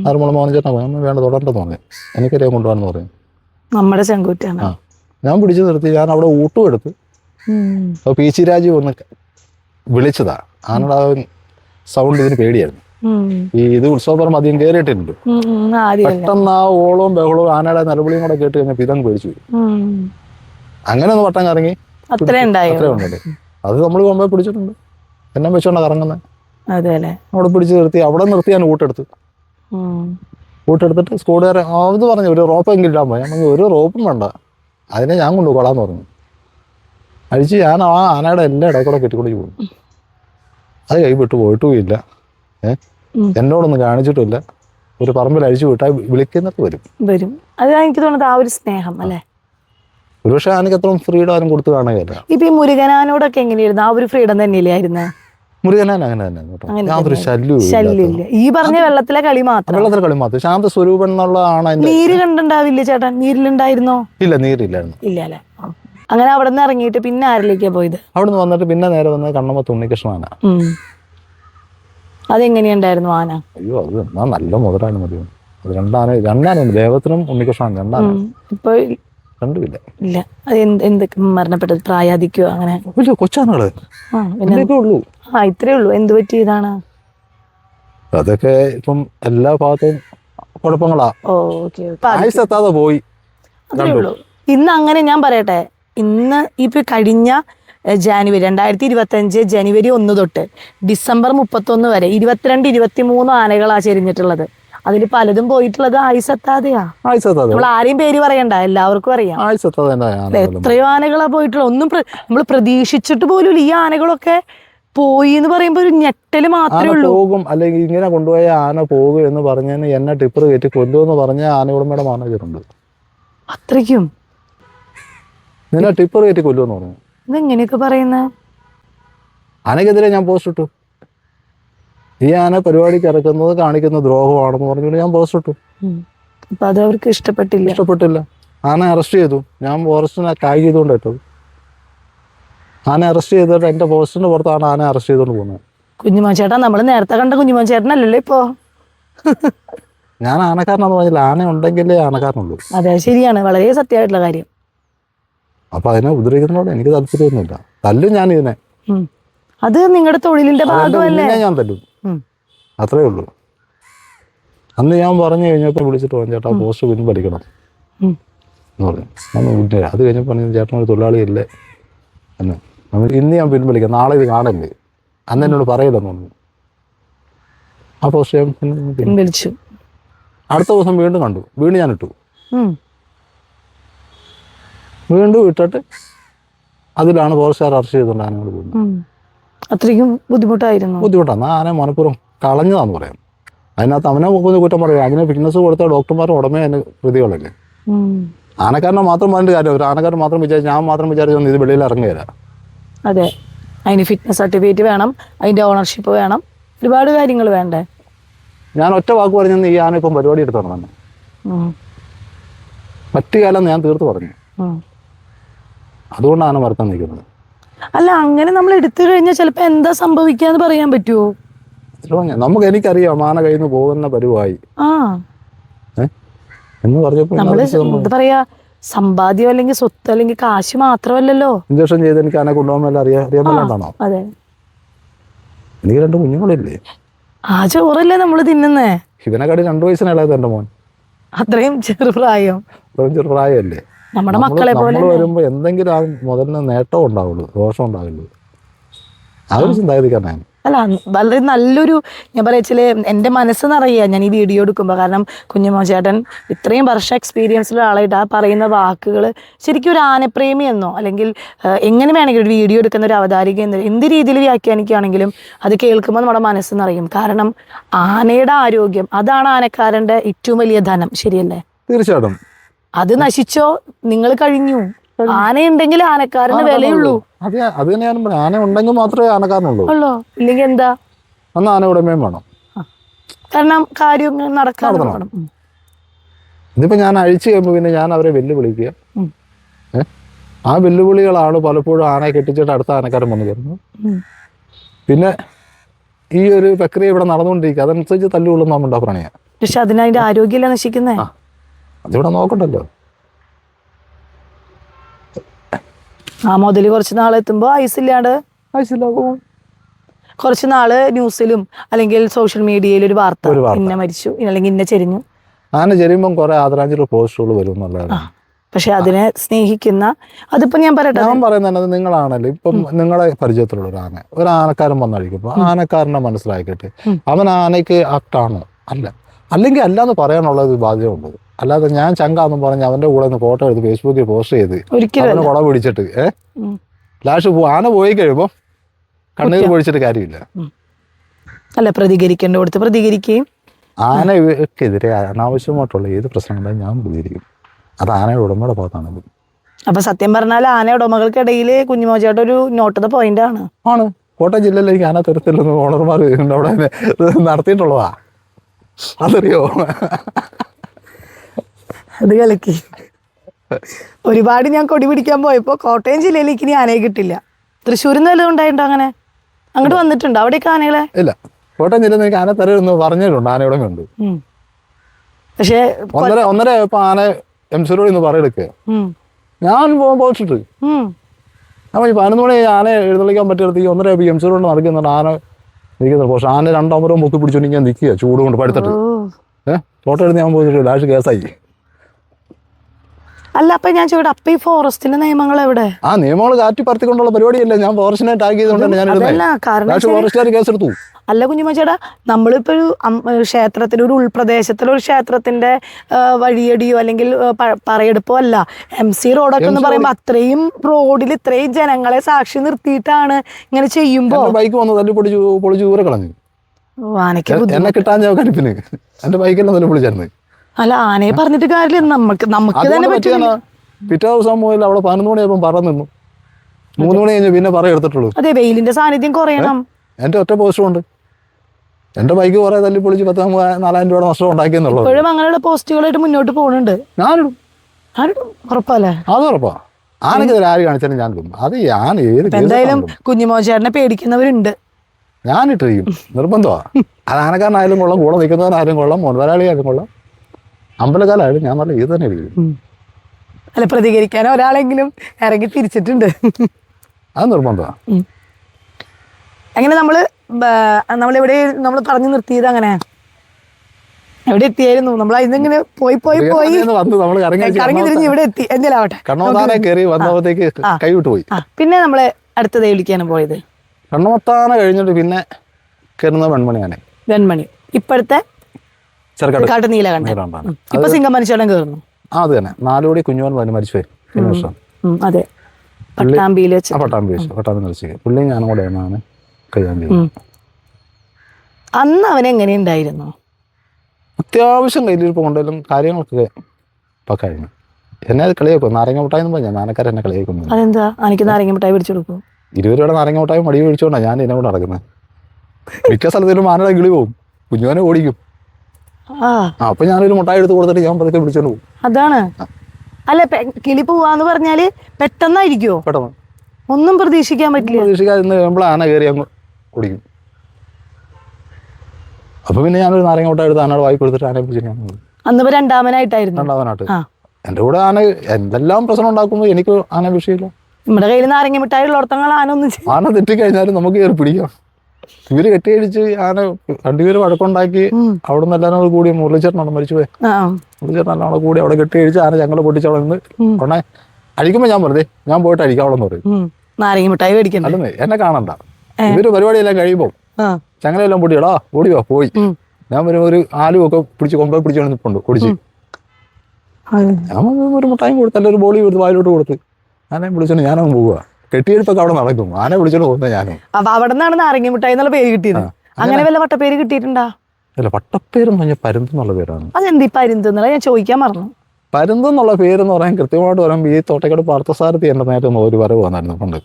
Speaker 1: ആറുമുള മോഹൻ ചേട്ടൻ പറഞ്ഞു വേണ്ട തുടരണ്ടെന്ന് പറഞ്ഞു. എനിക്കറിയാൻ കൊണ്ടുപോകാന്ന് പറയും.
Speaker 2: നമ്മുടെ ചെങ്കൂറ്റാണ്.
Speaker 1: ആ. ഞാൻ പിടിച്ചു നിർത്തി ഞാൻ അവിടെ ഊട്ടും എടുത്ത്. അപ്പോൾ പി സി രാജു ഒന്ന് വിളിച്ചതാ. ആനടാ ആ സൗണ്ട് ഇതിന് പേടിയായിരുന്നു. ഈ ഇത് ഉത്സവപരം അധികം കയറിയിട്ടുണ്ട്.
Speaker 2: ആദ്യമല്ല
Speaker 1: പെട്ടെന്ന് ആ ഓളവും ബഹളവും ആനയുടെ നിലവിളിയും കൂടെ കേട്ട് കഴിഞ്ഞപ്പോൾ ഇതങ്ങ് പേടിച്ചു പോയി. അങ്ങനെ ഒന്ന് വട്ടം കറങ്ങി.
Speaker 2: അത്രേ ഉണ്ടായോ?
Speaker 1: അത് നമ്മൾ കൊമ്പേ പിടിച്ചിട്ടുണ്ട്. എന്നെ വെച്ചോണ്ടാ കറങ്ങുന്നത് അവിടെ പിടിച്ച് നിർത്തി അവിടെ നിർത്തി ഞാൻ ഊട്ടെടുത്ത്. ഊട്ടെടുത്തിട്ട് സ്കൂളുകാരെ അത് പറഞ്ഞു ഒരു റോപ്പെങ്കിലും ഇടാൻ പോയി. പറഞ്ഞു ഒരു റോപ്പും വേണ്ട. അതിനെ ഞാൻ കൊണ്ടുപോകാന്ന് പറഞ്ഞു. അഴിച്ച് ഞാൻ ആ ആനയുടെ എല്ലാ ഇടയിൽ കൂടെ കെട്ടിക്കൊണ്ട് പോകും. അത് കൈ വിട്ടു പോയിട്ടുമില്ല.
Speaker 2: ഏഹ്.
Speaker 1: എന്നോടൊന്നും കാണിച്ചിട്ടില്ല. ഒരു പറമ്പിൽ അഴിച്ചു വിട്ടാൽ വിളിക്കുന്നൊക്കെ വരും.
Speaker 2: വരും. അത് എനിക്ക് തോന്നുന്നത് ആ ഒരു സ്നേഹം അല്ലേ?
Speaker 1: ഒരുപക്ഷെ ആനക്ക് അത്രയും ഫ്രീഡം ആരും കൊടുത്തു കാണുകയല്ല.
Speaker 2: ഇപ്പൊ ഈ മുരുകനാനോടൊക്കെ എങ്ങനെയായിരുന്നു? ആ ഒരു ഫ്രീഡം തന്നെയല്ലായിരുന്നു
Speaker 1: മുരുകനാൻ അങ്ങനെ തന്നെ കേട്ടോ.
Speaker 2: അങ്ങനെ
Speaker 1: യാതൊരു
Speaker 2: ശല്യമില്ല. ഈ പറഞ്ഞ വെള്ളത്തിലെ കളി മാത്രം.
Speaker 1: വെള്ളത്തിലെ കളി മാത്രം. ശാന്ത സ്വരൂപൻ എന്നുള്ളതാണ് അതിന്റെ
Speaker 2: നീര് കണ്ടുണ്ടാവില്ല ചേട്ടൻ? നീരിലുണ്ടായിരുന്നോ?
Speaker 1: ഇല്ല നീരില്ലായിരുന്നു.
Speaker 2: ഇല്ല അല്ലേ? അങ്ങനെ അവിടെ നിന്ന് ഇറങ്ങിയിട്ട് പിന്നെ ആരിലേക്കാ പോയത്?
Speaker 1: അവിടുന്ന് വന്നിട്ട് പിന്നെ നേരെ വന്നത് കണ്ണമ്മ
Speaker 2: തുണ്ണികൃഷ്ണനാണ്. അതെങ്ങനെയുണ്ടായിരുന്നു ആന?
Speaker 1: അയ്യോ അത് എന്നാ നല്ല മുതലാണ് മതി. രണ്ടാന രണ്ടാനുണ്ട് ദേവത്തിനും ഉണ്ണികൃഷ്ണൻ രണ്ടാന.
Speaker 2: ഇപ്പൊ ഇല്ല. അത് എന്ത് എന്ത് മരണപ്പെട്ടത്? പ്രായാധിക്കോ അങ്ങനെ?
Speaker 1: കൊച്ചാനുകൾ ഉള്ളൂ.
Speaker 2: ആ ഇത്രേ ഉള്ളൂ. എന്ത് പറ്റിയതാണ്
Speaker 1: അതൊക്കെ ഇപ്പം എല്ലാ ഭാഗത്തും കുഴപ്പങ്ങളാ.
Speaker 2: ഓ ഓക്കെ
Speaker 1: ആയുസ് എത്താതെ പോയി.
Speaker 2: അത്രേ ഉള്ളൂ. ഇന്ന് അങ്ങനെ ഞാൻ പറയട്ടെ. ഇന്ന് ഇപ്പൊ കഴിഞ്ഞ ജാനുവരി രണ്ടായിരത്തി ഇരുപത്തഞ്ച് ജനുവരി ഒന്ന് തൊട്ട് ഡിസംബർ മുപ്പത്തൊന്ന് വരെ ഇരുപത്തിരണ്ട് ഇരുപത്തി മൂന്ന് ആനകളാ ചെരിഞ്ഞിട്ടുള്ളത്. അതിൽ പലതും പോയിട്ടുള്ളത് ആയുസ് എത്താതെയാ. നമ്മൾ ആരെയും പേര് പറയണ്ട എല്ലാവർക്കും അറിയാം. എത്രയോ ആനകളാ പോയിട്ടുള്ളത്. ഒന്നും നമ്മൾ പ്രതീക്ഷിച്ചിട്ട് പോലും ഈ ആനകളൊക്കെ പോയി എന്ന് പറയുമ്പോ ഒരു ഞെട്ടൽ മാത്രമേ ഉള്ളൂ.
Speaker 1: പോകും അല്ലെങ്കിൽ ഇങ്ങനെ കൊണ്ടുപോയ ആന പോകും എന്ന് പറഞ്ഞ എന്നെ ടിപ്പർ കയറ്റി കൊല്ലുമെന്ന് പറഞ്ഞ ആന ഉടമയുടെ മാനേജറുണ്ട്.
Speaker 2: അത്രയ്ക്കും?
Speaker 1: നിന്നെ ടിപ്പർ കയറ്റി കൊല്ലുമെന്ന് പറഞ്ഞു.
Speaker 2: ഇതെങ്ങനെയൊക്കെ പറയുന്നത്
Speaker 1: ആനക്കെതിരെ ഞാൻ പോസ്റ്റ് ഇട്ടു. ഈ ആന പരിപാടിക്ക് ഇറക്കുന്നത് കാണിക്കുന്ന ദ്രോഹമാണെന്ന് പറഞ്ഞുകൊണ്ട് ഞാൻ പോസ്റ്റ് ഇട്ടു.
Speaker 2: അപ്പൊ അത് അവർക്ക് ഇഷ്ടപ്പെട്ടില്ല.
Speaker 1: ഇഷ്ടപ്പെട്ടില്ല. ആന അറസ്റ്റ് ചെയ്തു. ഞാൻ ഫോറസ്റ്റിനെ കായ് ചെയ്തുകൊണ്ട് ഇട്ടത്. ആന അറസ്റ്റ് ചെയ്തിട്ട് എന്റെ പോസ്റ്റിന്റെ പുറത്താണ് ആന അറസ്റ്റ് ചെയ്തോണ്ട് പോകുന്നത്.
Speaker 2: കുഞ്ഞുമോൻ ചേട്ടാ നമ്മൾ നേരത്തെ കണ്ട കുഞ്ഞുമോൻ ചേട്ടനല്ലല്ലോ ഇപ്പോ? [LAUGHS]
Speaker 1: ഞാൻ ആനക്കാരനാന്ന് പറഞ്ഞില്ല. ആന ഉണ്ടെങ്കിലേ ആനക്കാരനുള്ളൂ.
Speaker 2: അതെ ശരിയാണ്. വളരെ സത്യമായിട്ടുള്ള കാര്യം.
Speaker 1: അപ്പൊ അതിനെ ഉപദ്രവിക്കുന്നതോട് എനിക്ക് താല്പര്യമൊന്നുമില്ല. തല്ലും ഞാൻ ഇതിനെ.
Speaker 2: ഉം. അത് നിങ്ങളുടെ തൊഴിലിന്റെ ഭാഗമല്ലേ?
Speaker 1: ഞാൻ തല്ലും.
Speaker 2: ഉം.
Speaker 1: അത്രേ ഉള്ളൂ. അന്ന് ഞാൻ പറഞ്ഞു കഴിഞ്ഞപ്പോ വിളിച്ചിട്ട് പറഞ്ഞു ചേട്ടാ പോസ്റ്റ് പിന്നെ
Speaker 2: പഠിക്കണം.
Speaker 1: എന്ന് പറഞ്ഞു. അന്ന് അത് കഴിഞ്ഞപ്പോൾ പറഞ്ഞു ചേട്ടൻ ഒരു തൊഴിലാളിയല്ലേ? എന്ന്. ഇന്ന് ഞാൻ പിൻവലിക്കാം നാളെ ഇത് കാണല്ലേ? അന്ന് എന്നോട് പറയില്ലെന്ന് പറഞ്ഞു. പിൻ-
Speaker 2: പിൻവലിച്ചു
Speaker 1: അടുത്ത ദിവസം വീണ്ടും കണ്ടു. വീണ്ടും ഞാൻ ഇട്ടു. വീണ്ടും ഇട്ടിട്ട് അതിലാണ് ഫോറസ്റ്റുകാർ അറസ്റ്റ് ചെയ്തുകൊണ്ട് ആനകൾ പോകുന്നത്.
Speaker 2: അത്രയ്ക്കും ബുദ്ധിമുട്ടായിരുന്നു.
Speaker 1: ബുദ്ധിമുട്ടാണ്. ആന മനഃപൂർവം കളഞ്ഞതാന്ന് പറയാം. അതിനകത്ത് അവനെ പോകുന്ന കുറ്റം പറയാം അതിനെ ഫിറ്റ്നസ് കൊടുത്ത ഡോക്ടർമാർ ഉടമേ അതിന് പ്രതികളല്ലേ. ആനക്കാരനെ മാത്രം പറഞ്ഞിട്ട് കാര്യം ഒരു ആനക്കാരൻ മാത്രം വിചാരിച്ചു ഞാൻ മാത്രം വിചാരിച്ചു ഇത് വെളിയിൽ ഇറങ്ങുകയില്ല.
Speaker 2: അതെ. അതിന് ഫിറ്റ്നസ് സർട്ടിഫിക്കറ്റ് വേണം അതിന്റെ ഓണർഷിപ്പ് വേണം. ഒരുപാട് കാര്യങ്ങൾ വേണ്ടേ?
Speaker 1: ഞാൻ ഒറ്റ വാക്ക് പറഞ്ഞു ഈ ആന ഇപ്പം പരിപാടി എടുത്തു തന്നെ. കാലം ഞാൻ തീർത്ത് പറഞ്ഞു. അതുകൊണ്ടാണ് ആന മറക്കാൻ നിൽക്കുന്നത്.
Speaker 2: അല്ല അങ്ങനെ നമ്മൾ എടുത്തു കഴിഞ്ഞാൽ ചിലപ്പോ എന്താ സംഭവിക്കാന്ന് പറയാൻ പറ്റുമോ
Speaker 1: നമുക്ക് എനിക്കറിയാം ആന കയ്യിൽ നിന്ന് പോകുന്ന പരിവായി. എന്ന്
Speaker 2: പറഞ്ഞപ്പോ എന്താ പറയാ സമ്പാദ്യം അല്ലെങ്കിൽ സ്വത്ത് അല്ലെങ്കിൽ കാശ് മാത്രമല്ലല്ലോ.
Speaker 1: ഇഞ്ചക്ഷൻ ചെയ്ത് എനിക്ക് ആനെ കൊണ്ടുപോകാൻ അറിയാം
Speaker 2: അതെ.
Speaker 1: എനിക്ക് രണ്ട് കുഞ്ഞുങ്ങളില്ലേ?
Speaker 2: ആ ചോറല്ലേ നമ്മൾ തിന്നുന്നേ?
Speaker 1: ഇവനെക്കാട്ടി രണ്ടു വയസ്സിന് ഇളയത് എന്റെ മോൻ.
Speaker 2: അത്രയും ചെറുപ്രായം.
Speaker 1: വെറും ചെറു പ്രായമല്ലേ
Speaker 2: നമ്മുടെ മക്കളെ പോലെ
Speaker 1: വരുമ്പോ എന്തെങ്കിലും ആ മുതലിന് നേട്ടം ഉണ്ടാവുള്ളൂ ദോഷം ഉണ്ടാവുള്ളൂ. ആ ഒരു ചിന്താഗതിക്കാരനാണ്
Speaker 2: അല്ല വളരെ നല്ലൊരു ഞാൻ പറയച്ചിൽ എന്റെ മനസ്സ് നിറയുക ഞാൻ ഈ വീഡിയോ എടുക്കുമ്പോൾ കാരണം കുഞ്ഞുമോ ചേട്ടൻ ഇത്രയും വർഷം എക്സ്പീരിയൻസുള്ള ആളായിട്ട് ആ പറയുന്ന വാക്കുകൾ ശരിക്കും ഒരു ആനപ്രേമി എന്നോ അല്ലെങ്കിൽ എങ്ങനെ വേണമെങ്കിലും ഒരു വീഡിയോ എടുക്കുന്ന ഒരു അവതാരിക എന്ന് എന്ത് രീതിയിൽ വ്യാഖ്യാനിക്കുകയാണെങ്കിലും അത് കേൾക്കുമ്പോൾ നമ്മുടെ മനസ്സ് നിറയും. കാരണം ആനയുടെ ആരോഗ്യം അതാണ് ആനക്കാരന്റെ ഏറ്റവും വലിയ ധനം. ശരിയല്ലേ?
Speaker 1: തീർച്ചയായിട്ടും.
Speaker 2: അത് നശിച്ചോ? നിങ്ങൾ കഴിഞ്ഞു. ആനയുണ്ടെങ്കിൽ ആനക്കാരന് വിലയുള്ളൂ.
Speaker 1: അത് അത് തന്നെ പറഞ്ഞു. ആന ഉണ്ടെങ്കിൽ മാത്രമേ ആനക്കാരനുള്ളൂ.
Speaker 2: ഉള്ളോ? ഇല്ലെങ്കിൽ എന്താ?
Speaker 1: അന്ന് ആന ഉടമയും വേണം.
Speaker 2: കാരണം കാര്യം നടക്കാൻ
Speaker 1: നടത്തണം. ഇതിപ്പോൾ ഞാൻ അഴിച്ചു കഴിയുമ്പോൾ പിന്നെ ഞാൻ അവരെ വെല്ലുവിളിക്കുക.
Speaker 2: ഉം.
Speaker 1: ഏ? ആ വെല്ലുവിളികളാണ് പലപ്പോഴും ആനയെ കെട്ടിച്ചിട്ട് അടുത്ത ആനക്കാരൻ വന്നു കയറുന്നത്.
Speaker 2: ഉം.
Speaker 1: പിന്നെ ഈ ഒരു പ്രക്രിയ ഇവിടെ നടന്നുകൊണ്ടിരിക്കുക. അതനുസരിച്ച് തല്ലുകൊള്ളുന്ന നമ്മുടെ പ്രണയ.
Speaker 2: പക്ഷെ അതിനെ ആരോഗ്യമല്ല നശിക്കുന്നേ?
Speaker 1: അതിവിടെ നോക്കണ്ടല്ലോ.
Speaker 2: ആ മുതൽ കുറച്ച് നാൾ എത്തുമ്പോ ഐസില്ലാണ്ട് കുറച്ച് നാൾ ന്യൂസിലും അല്ലെങ്കിൽ സോഷ്യൽ മീഡിയയിൽ ഒരു വാർത്ത
Speaker 1: ഒരു വാർത്ത.
Speaker 2: ഇന്ന മരിച്ചു അല്ലെങ്കിൽ ഇന്ന ചെരിഞ്ഞു.
Speaker 1: ആന ചെരിയുമ്പം കുറെ ആദരാഞ്ജലി പോസ്റ്റുകൾ വരും എന്നുള്ളതാണ്.
Speaker 2: പക്ഷെ അതിനെ സ്നേഹിക്കുന്ന അതിപ്പോ ഞാൻ പറയട്ടെ
Speaker 1: ഞാൻ പറയുന്നത് നിങ്ങളാണല്ലോ. ഇപ്പം നിങ്ങളെ പരിചയത്തിലുള്ള ഒരു ആന. ഒരു ആനക്കാരൻ വന്നഴിക്കുമ്പോൾ ആനക്കാരനെ മനസ്സിലാക്കിയിട്ട് അവൻ ആനയ്ക്ക് ആണോ? അല്ല. അല്ലെങ്കിൽ അല്ലാന്ന് ബാധ്യത ബാധ്യതയുണ്ട്? അല്ലാതെ ഞാൻ ചങ്കാന്നും പറഞ്ഞ് അവന്റെ കൂടെ നിന്ന് ഫോട്ടോ എടുത്ത് ഫേസ്ബുക്കിൽ പോസ്റ്റ് ചെയ്ത് അവനെ കുട പിടിച്ചിട്ട് ഏ?
Speaker 2: ലാഷ്
Speaker 1: ലാസ്റ്റ് പോ- ആന പോയി കഴിയുമ്പോൾ കണ്ണീർ പൊഴിച്ചിട്ട് കാര്യമില്ല.
Speaker 2: അല്ല പ്രതികരിക്കേണ്ട കൊടുത്ത് പ്രതികരിക്കുകയും.
Speaker 1: ആന ഇവർക്കെതിരെ അനാവശ്യമായിട്ടുള്ള ഏത് പ്രശ്നങ്ങളുണ്ടെങ്കിലും ഞാൻ പ്രതികരിക്കും. അത് ആനയുടെ ഉടമയുടെ ഭാഗത്താണ്
Speaker 2: അപ്പൊ സത്യം പറഞ്ഞാൽ ആന ഉടമകൾക്കിടയിൽ കുഞ്ഞുമോചേട്ട ഒരു നോട്ട് ദ പോയിന്റ് ആണ്.
Speaker 1: ആണ്. കോട്ടയം ജില്ലയിൽ എനിക്ക് ആന തരത്തില്ലെന്ന് ഓണർമാർ അവിടെ നടത്തിയിട്ടുള്ളതാ. അതറിയോ?
Speaker 2: അത് കലക്കി. ഒരുപാട് ഞാൻ കൊടി പിടിക്കാൻ പോയപ്പോ കോട്ടയം ജില്ലയിലേക്ക് ഇനി ആനയെ കിട്ടില്ല. തൃശ്ശൂരിൽ നിന്ന് വല്ലതും ഉണ്ടായിട്ടുണ്ടോ അങ്ങനെ? അങ്ങോട്ട് വന്നിട്ടുണ്ടോ? അവിടെയൊക്കെ ആനകളെ?
Speaker 1: ഇല്ല. കോട്ടയം ജില്ലയിൽ എനിക്ക് ആന തരുമെന്ന് പറഞ്ഞിട്ടുണ്ട്. ആനയുടെ ഉണ്ട്
Speaker 2: പക്ഷേ
Speaker 1: ഒന്നര ഒന്നര ഇപ്പൊ ആന എം സിറോട് ഇന്ന് പറയെടുക്കുക ഞാൻ
Speaker 2: പോയിട്ടുണ്ട്.
Speaker 1: അപ്പോൾ ഈ പതിനൊന്ന് മണി ആന എഴുന്നള്ളിക്കാൻ പറ്റിയിടത്ത് ഒന്നര ഇപ്പൊ എം സിറോട് നടക്കുന്നുണ്ട് ആന നിൽക്കുന്നുണ്ട്. പക്ഷെ ആന രണ്ടാമരവും മുക്കി പിടിച്ചോണ്ട് ഞാൻ നിൽക്കുക ചൂട് കൊണ്ട് പടുത്തിട്ട്.
Speaker 2: ഓ.
Speaker 1: ഏഹ് ഫോട്ടോ എടുത്ത് ഞാൻ പോയിട്ട് ലാസ്റ്റ് കേസായി.
Speaker 2: അല്ല അപ്പൊ ഞാൻ ചോദിക്കട്ടെ അപ്പൊ ഈ ഫോറസ്റ്റിന്റെ നിയമങ്ങൾ എവിടെ?
Speaker 1: ആ നിയമങ്ങൾ കാറ്റി പറത്തിക്കൊണ്ടുള്ള പരിപാടിയല്ല? ഞാൻ ഫോറസ്റ്റിനെ ടാഗ് ചെയ്തുകൊണ്ടാണ് ഞാൻ
Speaker 2: അതല്ല കാരണം
Speaker 1: ലാസ്റ്റ് ഫോറസ്റ്റുകാർ കേസെടുത്തു
Speaker 2: അല്ല കുഞ്ഞുമച്ചേടാ നമ്മളിപ്പോ ഒരു ക്ഷേത്രത്തിന്റെ ഒരു ക്ഷേത്രത്തിൽ ഒരു ഉൾപ്രദേശത്തിലെ ഒരു ക്ഷേത്രത്തിന്റെ വഴിയടിയോ അല്ലെങ്കിൽ പറയെടുപ്പോ അല്ല. എം സി റോഡൊക്കെ എന്ന് പറയുമ്പോ അത്രയും റോഡിൽ ഇത്രയും ജനങ്ങളെ സാക്ഷി നിർത്തിയിട്ടാണ് ഇങ്ങനെ ചെയ്യുമ്പോ.
Speaker 1: ബൈക്ക് വന്നു തല്ലി പൊളിച്ച് പൊളിച്ച് ഊരെ കളഞ്ഞു എന്നെ കിട്ടാൻ ഞാൻ കടുപ്പിന് എന്റെ ബൈക്കെല്ലാം തല്ലി പൊളിച്ചായിരുന്നു
Speaker 2: അല്ല ആനയെ പറഞ്ഞിട്ട് കാര്യമില്ല. നമുക്ക് നമുക്ക് തന്നെ
Speaker 1: പറ്റിയാണ് പിറ്റേ ദിവസം മുതൽ അവിടെ പതിനൊന്ന് മണിയായപ്പോൾ പറഞ്ഞു നിന്നു. മൂന്ന് മണി കഴിഞ്ഞ് പിന്നെ പറ എടുത്തിട്ടുള്ളൂ.
Speaker 2: അതെ വെയിലിന്റെ സാന്നിധ്യം കുറയണം.
Speaker 1: എന്റെ ഒറ്റ പോസ്റ്റും ഉണ്ട്. എന്റെ ബൈക്ക് കുറെ തല്ലി പൊളിച്ച് പത്ത് നാലായിരം രൂപയുടെ നഷ്ടം ഉണ്ടാക്കിയെന്നുള്ളത്
Speaker 2: ഇപ്പോഴും അങ്ങനെയുള്ള പോസ്റ്റുകളായിട്ട് മുന്നോട്ട് പോകുന്നുണ്ട്.
Speaker 1: ഞാനിടും.
Speaker 2: ഉറപ്പല്ലേ?
Speaker 1: അത് ഉറപ്പാ. ആര് കാണിച്ചാലും ഞാൻ അത് ഞാൻ ഏത്
Speaker 2: എന്തായാലും
Speaker 1: ഇട്ടാലും
Speaker 2: കുഞ്ഞുമോചേട്ടനെ പേടിക്കുന്നവരുണ്ട്.
Speaker 1: ഞാനിട്ടിരിക്കും. നിർബന്ധമാണ് നിർബന്ധമാ. അത് ആനക്കാരനായാലും കൊള്ളാം കൂടെ നിൽക്കുന്നവനായാലും കൊള്ളാം മോൻവരാളിയായാലും കൊള്ളാം. അമ്പലക്കാലായാലും ഞാൻ നല്ല ഇത് തന്നെ
Speaker 2: അല്ല പ്രതികരിക്കാൻ ഒരാളെങ്കിലും ഇറങ്ങി തിരിച്ചിട്ടുണ്ട്.
Speaker 1: അത് നിർബന്ധമാണ്.
Speaker 2: അങ്ങനെ നമ്മൾ നമ്മളിവിടെ നമ്മൾ പറഞ്ഞു നിർത്തിയത് അങ്ങനെ? എവിടെ എത്തിയായിരുന്നു? നമ്മൾ അതിന്നിങ്ങനെ പോയി പോയി പോയി.
Speaker 1: നമ്മൾ കറങ്ങി
Speaker 2: തിരിഞ്ഞ് ഇവിടെ എത്തി.
Speaker 1: എന്തെങ്കിലാവട്ടെ കൈവിട്ട് പോയി.
Speaker 2: പിന്നെ നമ്മൾ അടുത്ത വിളിക്കാണ് പോയത്.
Speaker 1: കണ്ണമത്താന കഴിഞ്ഞിട്ട് പിന്നെ കയറുന്നത് വെൺമണിയാണ്
Speaker 2: വെൺമണി ഇപ്പോഴത്തെ
Speaker 1: ചെറുക്കട
Speaker 2: കാട്ട് നീലകണ്ഠൻ. ഇപ്പൊ സിംഗം മനുഷ്യടം കയറുന്നു
Speaker 1: ആ അത് തന്നെ. നാലുകൂടി കുഞ്ഞുവൻ വന്ന് മരിച്ചുപോയി. കഴിഞ്ഞ വർഷം
Speaker 2: അതെ. പട്ടാമ്പിയിൽ വെച്ച്.
Speaker 1: പട്ടാമ്പി വെച്ചു. പട്ടാമ്പി മരിച്ചു. പുള്ളി ഞാനും കൂടെ ആണ്.
Speaker 2: അന്ന് അവൻ എങ്ങനെ ഉണ്ടായിരുന്നു?
Speaker 1: അത്യാവശ്യം കയ്യിലിരിപ്പ് കൊണ്ടെങ്കിലും കാര്യങ്ങളൊക്കെ പക്കായിരുന്നു എന്നെ അത് കളിയാക്കും. നാരങ്ങ മുട്ടായി എന്ന് പറഞ്ഞാൽ നാനക്കാരൻ എന്നെ കളിയാക്കുന്നു.
Speaker 2: അതെന്താ? എനിക്ക് നാരങ്ങ മുട്ടായി പിടിച്ചു കൊടുക്കും?
Speaker 1: ഇരുപത് രൂപയുടെ നാരങ്ങ മുട്ടായി മടി പിടിച്ചുകൊണ്ടാണ് ഞാൻ ഇതിനെ കൊണ്ട് നടക്കുന്നത് മിക്ക സ്ഥലത്തിലും ആനയുടെ കിളി പോകും കുഞ്ഞുവനെ ഓടിക്കും. അപ്പൊ ഞാനൊരു മുട്ടായി എടുത്ത് കൊടുത്തിട്ട് ഞാൻ പതുക്കെ പിടിച്ചോണ്ട് പോകും.
Speaker 2: അതാണ്. അല്ല കിളി പോവാന്ന് പറഞ്ഞാൽ പെട്ടെന്നായിരിക്കോ?
Speaker 1: പെട്ടെന്ന്.
Speaker 2: ഒന്നും പ്രതീക്ഷിക്കാൻ പറ്റില്ല.
Speaker 1: പ്രതീക്ഷിക്കാതെ ആന കയറി അങ്ങ് കുടിക്കും അപ്പൊ പിന്നെ ഞാനൊരു നാരങ്ങ മുട്ടായി എടുത്ത് ആനയുടെ വായി കൊടുത്തിട്ട് ആനയെ പിടിച്ചിട്ട് ഞാൻ
Speaker 2: അന്നിപ്പോ രണ്ടാമനായിട്ടായിരുന്നു.
Speaker 1: രണ്ടാമനായിട്ട് എന്റെ കൂടെ ആന എന്തെല്ലാം പ്രശ്നം ഉണ്ടാക്കുമ്പോൾ എനിക്ക് ആന വിഷയമില്ല.
Speaker 2: നമ്മുടെ കയ്യിൽ നാരങ്ങ മിഠായി ഉള്ളടത്തങ്ങൾ ആന ഒന്നും
Speaker 1: ആന തെറ്റിക്കഴിഞ്ഞാലും നമുക്ക് കയറി പിടിക്കാം. ഇവർ കെട്ടിയടിച്ച് ആന രണ്ടുപേരും വഴക്കുണ്ടാക്കി അവിടെ നിന്ന് എല്ലാവരും കൂടെ മുരളിച്ചേട്ടനാണ് മരിച്ചുപോയി. മുരളിച്ചേട്ടൻ എല്ലാം കൂടെ കൂടി അവിടെ കെട്ടിയടിച്ച് ആന ഞങ്ങൾ പൊട്ടിച്ച് അവിടെ നിന്ന് ഉടനെ അഴിക്കുമ്പോ ഞാൻ വെറുതെ ഞാൻ പോയിട്ട് അഴിക്കാവളം പറയും.
Speaker 2: ഉം. നാരങ്ങ മിഠായി മേടിക്കണം
Speaker 1: അല്ലെന്നേ എന്നെ കാണണ്ട. ഇവർ പരിപാടിയെല്ലാം കഴിയുമ്പോൾ
Speaker 2: ആ.
Speaker 1: ചങ്ങലയെല്ലാം പൊട്ടിയടാ ഓടി വാ പോയി. ഞാൻ വരുമ്പോൾ ഒരു ആലു ഒക്കെ പിടിച്ച് കൊമ്പ പിടിച്ച് നിൽപ്പുണ്ട് കുടിച്ച്. ഞാൻ ഒരു മുട്ടായും കൊടുത്തല്ല ഒരു ബോളി കൊടുത്ത് വായിലോട്ട് കൊടുത്ത്. ഞാനേ വിളിച്ചോണ്ട് ഞാനങ്ങ് പോവുക കെട്ടിയെടുപ്പൊക്കെ അവിടെ നടക്കും. ആന വിളിച്ചോണ്ട് പോകുന്ന ഞാനും.
Speaker 2: അപ്പൊ അവിടെ നിന്നാണ് നാരങ്ങ മിഠായി എന്നുള്ള പേര് കിട്ടിയത്? അങ്ങനെ വല്ല വട്ടപ്പേര് കിട്ടിയിട്ടുണ്ടാ?
Speaker 1: അല്ല പട്ടപ്പേരും പറഞ്ഞ പരുന്ത് എന്നുള്ള പേരാണ്.
Speaker 2: അതെന്ത് ഈ പരുന്തെന്നുള്ള ഞാൻ ചോദിക്കാൻ മറന്നു.
Speaker 1: പരുന്ത് എന്നുള്ള പേര് എന്ന് പറയാൻ കൃത്യമായിട്ട് പറയുമ്പോൾ ഈ തോട്ടക്കാട് പാർത്ഥസാരഥി എന്റെ നേരത്തെ ഒരു വരവ് വന്നായിരുന്നു പണ്ട്.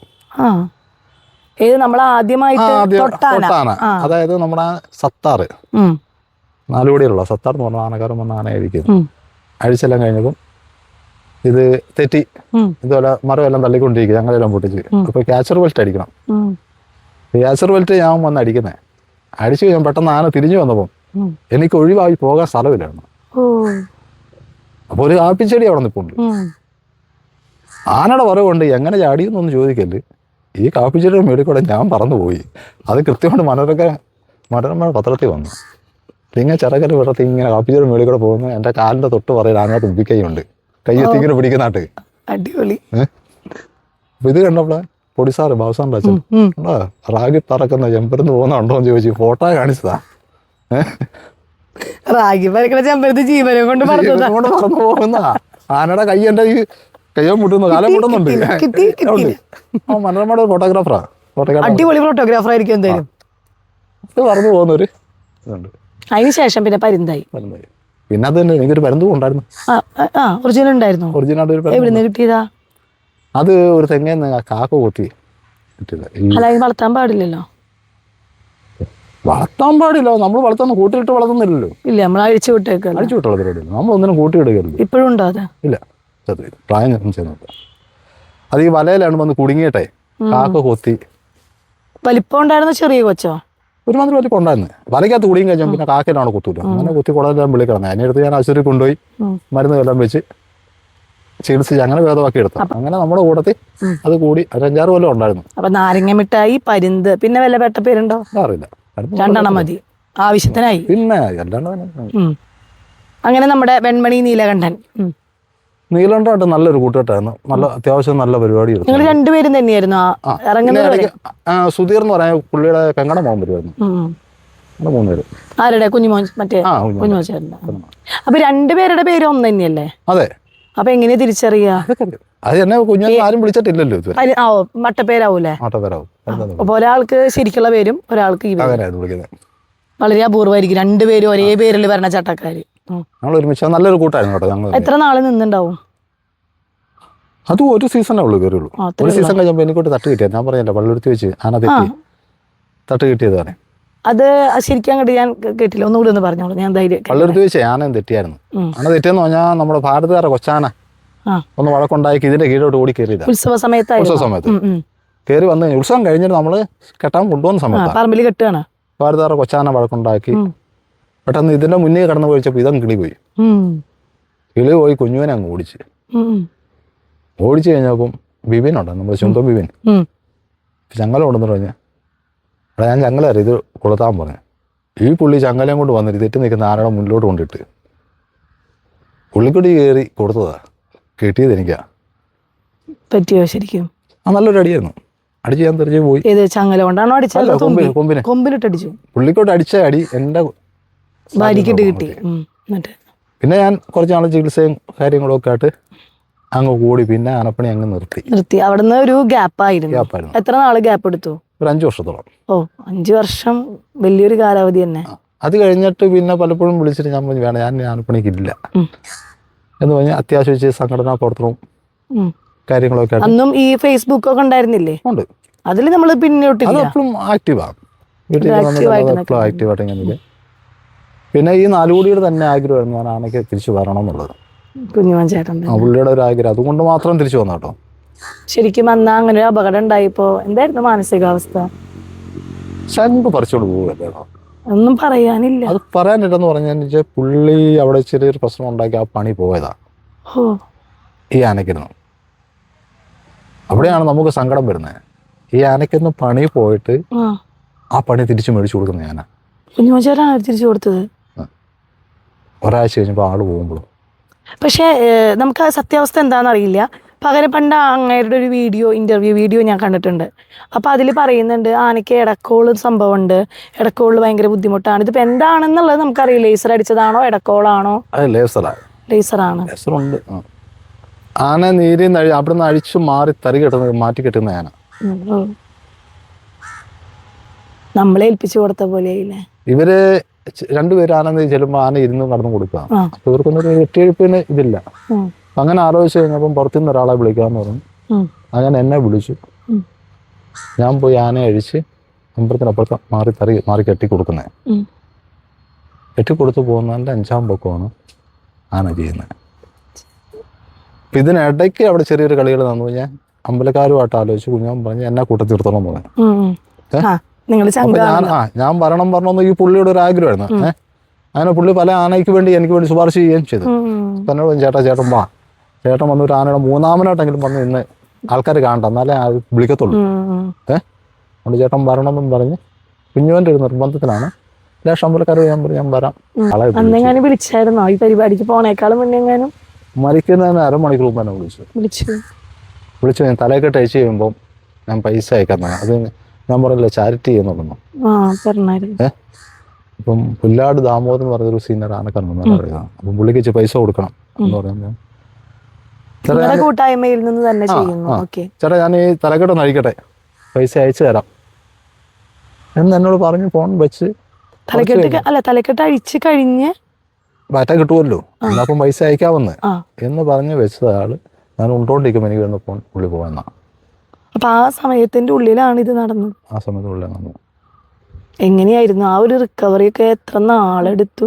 Speaker 2: ഏത് നമ്മൾ ആദ്യമായിട്ട്.
Speaker 1: അതായത് നമ്മുടെ സത്താറ്.
Speaker 2: ഉം.
Speaker 1: നാലുപടിയുള്ള സത്താർ എന്ന് പറഞ്ഞ ആനക്കാരൻ വന്ന ആനയായിരിക്കും. അഴിച്ചെല്ലാം കഴിഞ്ഞപ്പം ഇത് തെറ്റി. ഇതുപോലെ മരം എല്ലാം തള്ളിക്കൊണ്ടിരിക്കുക. ഞങ്ങളെല്ലാം പൊട്ടിച്ച്. അപ്പൊ ക്യാച്ചർ ബെൽറ്റ് അടിക്കണം. ക്യാച്ചർ ബെൽറ്റ് ഞാൻ വന്ന് അടിക്കുന്നേ. അടിച്ചു ഞാൻ പെട്ടെന്ന് ആന തിരിഞ്ഞു
Speaker 2: വന്നപ്പോൾ
Speaker 1: എനിക്ക് ഒഴിവായി പോകാൻ സ്ഥലമില്ലായിരുന്നു. അപ്പൊ ഒരു കാപ്പിച്ചെടി അവിടെ നിൽപ്പുണ്ട് ആനയുടെ വരവുണ്ട്. എങ്ങനെ ചാടിയെന്നൊന്നും ചോദിക്കല്ല് ഈ കാപ്പിച്ചെടിയുടെ മേളിൽ കൂടെ ഞാൻ പറന്നു പോയി അത് കൃത്യമായിട്ട് മനോരമ മനോരമ പത്രത്തിൽ വന്നു. ഇങ്ങനെ ചിറകര വിടത്തി ഇങ്ങനെ കാപ്പിച്ചെടി മേളിൽ കൂടെ പോകുന്നു എന്റെ കാലിന്റെ തൊട്ട് പറയിൽ ആനയുടെ തുമ്പിക്കൈയുണ്ട്. കയ്യെത്തി ഇങ്ങനെ പിടിക്കുന്നാട്ട്
Speaker 2: അടിപൊളി.
Speaker 1: അപ്പൊ ഇത് കണ്ടപ്പോളെ പൊടിസാറ് ബാബുസാറിന്റെ അച്ഛൻ. കണ്ടോ? റാഗി പറക്കുന്ന ചെമ്പരന്ന് പോകുന്നുണ്ടോ എന്ന് ചോദിച്ചു. ഫോട്ടോ കാണിച്ചതാ.
Speaker 2: റാഗി പരക്കണ ചെമ്പരത്ത് ജീവനെ കൊണ്ട് പറഞ്ഞതാ
Speaker 1: കൊണ്ട് പറന്നു പോകുന്ന. ആനയുടെ കൈ എന്റെ ഈ കയ്യോ മുട്ടുന്നു? കാലം മുട്ടുന്നുണ്ട്. മനോരമയുടെ ഫോട്ടോഗ്രാഫറാ
Speaker 2: അടിപൊളി ഫോട്ടോഗ്രാഫർ ആയിരിക്കും എന്തായാലും.
Speaker 1: പറഞ്ഞു പോകുന്നൊരു ഇതുണ്ട്.
Speaker 2: അതിന് പിന്നെ പരിന്തായി.
Speaker 1: പരുന്തായി. പിന്നെ അത് തന്നെ എനിക്കൊരു പരന്തും ഉണ്ടായിരുന്നു
Speaker 2: ആ ഒറിജിനൽ ഉണ്ടായിരുന്നു?
Speaker 1: ഒറിജിനൽ ഒരു പരുന്ത്
Speaker 2: എവിടുന്ന് കിട്ടിയതാ?
Speaker 1: അത് ഒരു തെങ്ങേന്ന് കാക്ക കൊത്തി കിട്ടിയത്
Speaker 2: അല്ല ഇത് വളർത്താൻ പാടില്ലല്ലോ.
Speaker 1: വളർത്താൻ പാടില്ല. നമ്മൾ വളർത്തുന്ന കൂട്ടിലിട്ട് വളർത്തുന്നില്ലല്ലോ.
Speaker 2: ഇല്ല നമ്മൾ അഴിച്ചു വിട്ടേക്കല്ലോ.
Speaker 1: അഴിച്ചു വിട്ടുള്ള പരിപാടിയില്ല നമ്മൾ ഒന്നിനും കൂട്ടിയിടുകയല്ലോ.
Speaker 2: ഇപ്പോഴും ഉണ്ടോ അത്?
Speaker 1: ഇല്ല പോയി. പ്രായം ചെയ്യുന്നത്. അത് ഈ വലയിലാണ് വന്ന് കുടുങ്ങിയിട്ടെ. കാക്ക കൊത്തി.
Speaker 2: വലിപ്പം ഉണ്ടായിരുന്ന ചെറിയ കൊച്ചോ?
Speaker 1: ഒരുമാതിരി പറ്റി കൊണ്ടായിരുന്നു വലയ്ക്കകത്ത് കുടിയും കഴിഞ്ഞാൽ പിന്നെ കാക്കയിലാണ് കുത്തൂല. അങ്ങനെ കുത്തി കുടലെല്ലാം വിളി കിടന്നത് അതിനെ എടുത്ത് ഞാൻ ആശുപത്രി കൊണ്ടുപോയി. മരുന്ന് എല്ലാം വെച്ച് ചികിത്സിച്ച് അങ്ങനെ ഭേദമാക്കി എടുത്തു. അങ്ങനെ നമ്മുടെ കൂടത്തിൽ അത് കൂടി അഞ്ചാറ് കൊല്ലം ഉണ്ടായിരുന്നു.
Speaker 2: അപ്പൊ നാരങ്ങ മിഠായി പരിന്ത് പിന്നെ വല്ല പേരുണ്ടോ?
Speaker 1: അറിയില്ല. അടുത്ത
Speaker 2: രണ്ടെണ്ണം മതി. ആവശ്യത്തിനായി.
Speaker 1: പിന്നെ അല്ലാണ്ട്
Speaker 2: അങ്ങനെ നമ്മുടെ വെൺമണി നീലകണ്ഠൻ.
Speaker 1: നീലണ്ടായിട്ട് നല്ലൊരു കൂട്ടുകെട്ടായിരുന്നു. നല്ല അത്യാവശ്യം നല്ല പരിപാടി
Speaker 2: നിങ്ങൾ രണ്ടുപേരും തന്നെയായിരുന്നു
Speaker 1: സുധീർ എന്ന് പറയാൻ പുള്ളിയുടെ പെങ്ങടെ മോൻ വരുമായിരുന്നു പേര്
Speaker 2: ആരുടെ? കുഞ്ഞുമോൻ മറ്റേ കുഞ്ഞുമോൻ ചേട്ടന്റെ അപ്പൊ രണ്ടുപേരുടെ പേര് ഒന്ന് തന്നെയല്ലേ?
Speaker 1: അതെ.
Speaker 2: അപ്പൊ എങ്ങനെയാ തിരിച്ചറിയാ?
Speaker 1: അത് എന്നെ കുഞ്ഞു ആരും വിളിച്ചിട്ടില്ലല്ലോ
Speaker 2: മട്ടപ്പേരാവൂലേ? അപ്പൊ ഒരാൾക്ക് ശരിക്കുള്ള പേരും ഒരാൾക്ക് വളരെ അപൂർവമായിരിക്കും. രണ്ടുപേരും ഒരേ പേരിൽ വരണ ചട്ടക്കാര്.
Speaker 1: ഞങ്ങൾ ഒരുമിച്ച് നല്ലൊരു കൂട്ടായിരുന്നു കേട്ടോ ഞങ്ങൾ
Speaker 2: എത്ര നാൾ നിന്നുണ്ടാവും?
Speaker 1: അതും ഒരു സീസണേ ഉള്ളൂ കയറിയുള്ളൂ. ഒരു സീസൺ കഴിഞ്ഞപ്പോൾ എനിക്കോട്ട് തട്ട് കിട്ടിയത് ഞാൻ പറഞ്ഞല്ലോ പള്ളിയെടുത്ത് വെച്ച് തെറ്റി. തട്ട് കിട്ടിയതാണ്.
Speaker 2: അത് ശരിക്കും അങ്ങോട്ട് ഞാൻ കേട്ടില്ല ഒന്നുകൂടി ഒന്ന് പറഞ്ഞോളൂ ഞാൻ ധൈര്യം
Speaker 1: പള്ളിയെടുത്ത് വെച്ച് ഞാൻ തെറ്റിയായിരുന്നു. ആണ് തെറ്റിയെന്ന് പറഞ്ഞാൽ നമ്മുടെ ഭാരതകാര കൊച്ചാന. ഒന്ന് വഴക്കുണ്ടാക്കി ഇതിന്റെ കീഴോട്ട് ഓടി കയറിയത്.
Speaker 2: ഉത്സവ സമയത്ത്
Speaker 1: ഉത്സവ സമയത്ത്. കയറി വന്ന് ഉത്സവം കഴിഞ്ഞിട്ട് നമ്മൾ കെട്ടാൻ കൊണ്ടുവന്ന സമയത്ത്.
Speaker 2: പറമ്പിൽ കെട്ടുകയാണ്.
Speaker 1: ഭാരതകാര കൊച്ചാന വഴക്കുണ്ടാക്കി. പെട്ടെന്ന് ഇതിന്റെ മുന്നേ കടന്നു പോയിച്ചപ്പോൾ ഇതങ്ങ് കിളി പോയി. കിളി പോയി കുഞ്ഞുവിനെ അങ്ങ് ഓടിച്ച്. ഓടിച്ചു കഴിഞ്ഞപ്പം ബിബിൻ ഉണ്ട് നമ്മുടെ ചുന്ത ബിബിൻ. ചങ്ങല കൊണ്ടെന്ന് പറഞ്ഞ്. എടാ ഞാൻ ചങ്ങല അറിയാം ഇത് കൊളുത്താൻ പറഞ്ഞു. ഈ പുള്ളി ചങ്ങലയും കൊണ്ട് വന്നിട്ട് തെറ്റ് നിൽക്കുന്ന ആരുടെ മുന്നിലോട്ട് കൊണ്ടിട്ട്. പുള്ളിക്കൊടി കയറി കൊടുത്തതാ. കിട്ടിയത് എനിക്കാ.
Speaker 2: പറ്റിയോ ശരിക്കും?
Speaker 1: ആ നല്ലൊരു അടിയായിരുന്നു. അടിച്ച് ഞാൻ തെറിച്ച് പോയി.
Speaker 2: ചങ്ങല കൊണ്ടാണോ അടിച്ചത്?
Speaker 1: കൊമ്പിന്
Speaker 2: തുമ്പി?
Speaker 1: കൊമ്പിന്.
Speaker 2: കൊമ്പിലിട്ട് അടിച്ചു?
Speaker 1: പുള്ളിക്കോട്ട് അടിച്ച അടി എന്റെ
Speaker 2: ഭാര്യക്കിട്ട് കിട്ടി. എന്നിട്ട്
Speaker 1: പിന്നെ ഞാൻ കുറച്ച് നാൾ ചികിത്സയും കാര്യങ്ങളും ഒക്കെ ആയിട്ട് അങ്ങ് കൂടി പിന്നെ ആനപ്പണി അങ്ങ് നിർത്തി.
Speaker 2: നിർത്തി. അവിടുന്ന് ഒരു ഗ്യാപ്പ് ആയിരുന്നു.
Speaker 1: ഗ്യാപ്പായിരുന്നു.
Speaker 2: എത്ര നാൾ ഗ്യാപ്പ് എടുത്തു?
Speaker 1: ഒരു അഞ്ച് വർഷത്തോളം.
Speaker 2: ഓ അഞ്ചു വർഷം വലിയൊരു കാലാവധി തന്നെ.
Speaker 1: അത് കഴിഞ്ഞിട്ട് പിന്നെ പലപ്പോഴും വിളിച്ചിട്ട് ഞാൻ പറഞ്ഞു വേണം ഞാൻ ആനപ്പണിക്കില്ല. എന്ന് പറഞ്ഞാൽ അത്യാവശ്യം സംഘടനാ പ്രവർത്തനവും കാര്യങ്ങളൊക്കെ
Speaker 2: അന്നും ഈ ഫേസ്ബുക്ക് ഒക്കെ ഉണ്ടായിരുന്നില്ലേ?
Speaker 1: ഉണ്ട്.
Speaker 2: അതിൽ നമ്മൾ
Speaker 1: പിന്നോട്ട് ആക്റ്റീവാണ് വീട്ടിൽ ആക്റ്റീവായിട്ട് ഇങ്ങനെ പിന്നെ ഈ നാലുകൂടിയുടെ തന്നെ ആഗ്രഹമായിരുന്നു ഞാൻ ആനയ്ക്ക് തിരിച്ചു വരണം എന്നുള്ളത്
Speaker 2: കുഞ്ഞുമൻ ചേട്ടൻ
Speaker 1: ആ പുള്ളിയുടെ ഒരു ആഗ്രഹം. അതുകൊണ്ട് മാത്രം തിരിച്ചു വന്നു കേട്ടോ.
Speaker 2: ശരിക്കും അന്ന് അങ്ങനെ ഒരു അപകടം ഉണ്ടായിപ്പോ എന്തായിരുന്നു മാനസികാവസ്ഥ?
Speaker 1: ശങ്ക് പറിച്ചോണ്ട് പോവുകയല്ലേ
Speaker 2: ഒന്നും പറയാനില്ല.
Speaker 1: അത് പറയാനില്ലെന്ന് പറഞ്ഞാൽ വെച്ചാൽ പുള്ളി അവിടെ ചെറിയൊരു പ്രശ്നം ഉണ്ടാക്കി ആ പണി പോയതാ.
Speaker 2: ഓ
Speaker 1: ഈ ആനയ്ക്കിരുന്ന്. അവിടെയാണ് നമുക്ക് സങ്കടം വരുന്നത്. ഈ ആനയ്ക്കിന്ന് പണി പോയിട്ട്
Speaker 2: ആ.
Speaker 1: ആ പണി തിരിച്ചു മേടിച്ചു കൊടുക്കുന്ന ഞാനാ
Speaker 2: കുഞ്ഞുമൻ ചേട്ടനാണ് തിരിച്ചു കൊടുത്തത്?
Speaker 1: ഒരാഴ്ച കഴിഞ്ഞപ്പോൾ ആൾ പോകുമ്പോഴും
Speaker 2: പക്ഷേ നമുക്ക് ആ സത്യാവസ്ഥ എന്താണെന്ന് അറിയില്ല. പകരം പണ്ട് അങ്ങേരുടെ ഒരു വീഡിയോ ഇന്റർവ്യൂ വീഡിയോ ഞാൻ കണ്ടിട്ടുണ്ട്. അപ്പൊ അതിൽ പറയുന്നുണ്ട് ആനയ്ക്ക് ഇടക്കോൾ സംഭവമുണ്ട്. ഇടക്കോൾ ഭയങ്കര ബുദ്ധിമുട്ടാണ്. ഇതിപ്പോ എന്താണെന്നുള്ളത് നമുക്കറിയില്ല. ലേസർ അടിച്ചതാണോ ഇടക്കോളാണോ
Speaker 1: ലേസറാണ്. ലേസറുണ്ട്. ആ. ആന നീരി അവിടെ നിന്ന് അഴിച്ചു മാറി തറി കെട്ടുന്നത് മാറ്റി കെട്ടുന്ന ആന.
Speaker 2: നമ്മളെ ഏൽപ്പിച്ചു കൊടുത്ത പോലെയില്ലേ
Speaker 1: ഇവർ രണ്ടുപേരും ചിലപ്പോൾ ചെല്ലുമ്പോൾ ആന ഇരുന്ന് നടന്നു
Speaker 2: കൊടുക്കാം.
Speaker 1: അപ്പൊ ഇവർക്കൊന്നും ഒരു വെട്ടിയെഴുപ്പിന് ഇതില്ല. അങ്ങനെ ആലോചിച്ച് കഴിഞ്ഞപ്പം പുറത്തുനിന്ന് ഒരാളെ വിളിക്കാന്ന് പറഞ്ഞു. അങ്ങനെ എന്നെ വിളിച്ചു. ഞാൻ പോയി ആനയെ അഴിച്ച് അമ്പലത്തിനപ്പുറത്ത് മാറി തറി മാറി കെട്ടി
Speaker 2: കൊടുക്കുന്നേ.
Speaker 1: കെട്ടി കൊടുത്തു പോകുന്നതിന്റെ അഞ്ചാം പൊക്കമാണ് ആന ചെയ്യുന്നത്. അപ്പം ഇതിനിടയ്ക്ക് അവിടെ ചെറിയൊരു കളികൾ തന്നു ഞാൻ അമ്പലക്കാരുമായിട്ട് ആലോചിച്ച് കുഞ്ഞാൻ പറഞ്ഞ് എന്നെ കൂട്ടത്തിർത്തോളം പോകാൻ പറഞ്ഞു.
Speaker 2: നിങ്ങൾ
Speaker 1: ഞാൻ ആ ഞാൻ വരണം പറഞ്ഞു ഈ പുള്ളിയുടെ ഒരു ആഗ്രഹമായിരുന്നു. ഏഹ് അങ്ങനെ പുള്ളി പല ആനയ്ക്ക് വേണ്ടി എനിക്ക് വേണ്ടി ശുപാർശ ചെയ്യുകയും ചെയ്തു. പറഞ്ഞു, ചേട്ടാ ചേട്ടൻ വാ. ചേട്ടൻ വന്ന് ഒരു ആനയുടെ മൂന്നാമനായിട്ടെങ്കിലും വന്ന് ഇന്ന് ആൾക്കാർ കാണണ്ട എന്നാലേ ആ വിളിക്കത്തുള്ളൂ. ഏഹ് അതുകൊണ്ട് ചേട്ടൻ വരണമെന്നും പറഞ്ഞ് കുഞ്ഞുവന്റെ ഒരു നിർബന്ധത്തിലാണ്. ലേശം അമ്പലക്കാർ ഞാൻ പറഞ്ഞു ഞാൻ വരാം. ആളെ
Speaker 2: വിളിച്ചായിരുന്നോ? ഈ പരിപാടിക്ക് പോണേക്കാളും മുന്നേ എങ്ങാനും?
Speaker 1: മരിക്കുന്നതിന് അരമണിക്കൂർ മുമ്പ് എന്നെ വിളിച്ചു.
Speaker 2: വിളിച്ചു.
Speaker 1: വിളിച്ചു ഞാൻ തലയൊക്കെ ടച്ച് ചെയ്യുമ്പോൾ ഞാൻ പൈസ അയക്കാൻ അത് ഞാൻ പറഞ്ഞില്ല ചാരിറ്റി ഏഹ് ഇപ്പം പുല്ലാട് ദാമോദർ എന്ന് പറഞ്ഞൊരു സീനിയർ ആനക്കാരൻ അറിയാം അപ്പം പുള്ളിക്ക് ഇച്ചിരി പൈസ കൊടുക്കണം എന്ന് പറയുമ്പോൾ
Speaker 2: കൂട്ടായ്മയിൽ നിന്ന് തന്നെ.
Speaker 1: ചേട്ടാ ഞാൻ ഈ തലക്കെട്ട് അഴിക്കട്ടെ. പൈസ അയച്ചു തരാം. എന്ന് എന്നോട് പറഞ്ഞു ഫോൺ വെച്ച്
Speaker 2: തലക്കെട്ട് അല്ല തലക്കെട്ട് അഴിച്ച് കഴിഞ്ഞ്
Speaker 1: ബാറ്റ കിട്ടുമല്ലോ അപ്പം പൈസ അയക്കാമെന്ന് എന്ന് പറഞ്ഞ് വെച്ചത് ആൾ ഞാൻ ഉണ്ടോണ്ടിരിക്കുമ്പോൾ എനിക്ക് വന്ന് ഫോൺ പുള്ളി പോയെന്നാ
Speaker 2: അപ്പൊ ആ സമയത്തിന്റെ ഉള്ളിലാണ് ഇത് നടന്നത്.
Speaker 1: ആ സമയത്ത് പുള്ളി വന്നു
Speaker 2: എങ്ങനെയായിരുന്നു? ആ ഒരു റിക്കവറി ഒക്കെ എത്ര നാളെടുത്തു?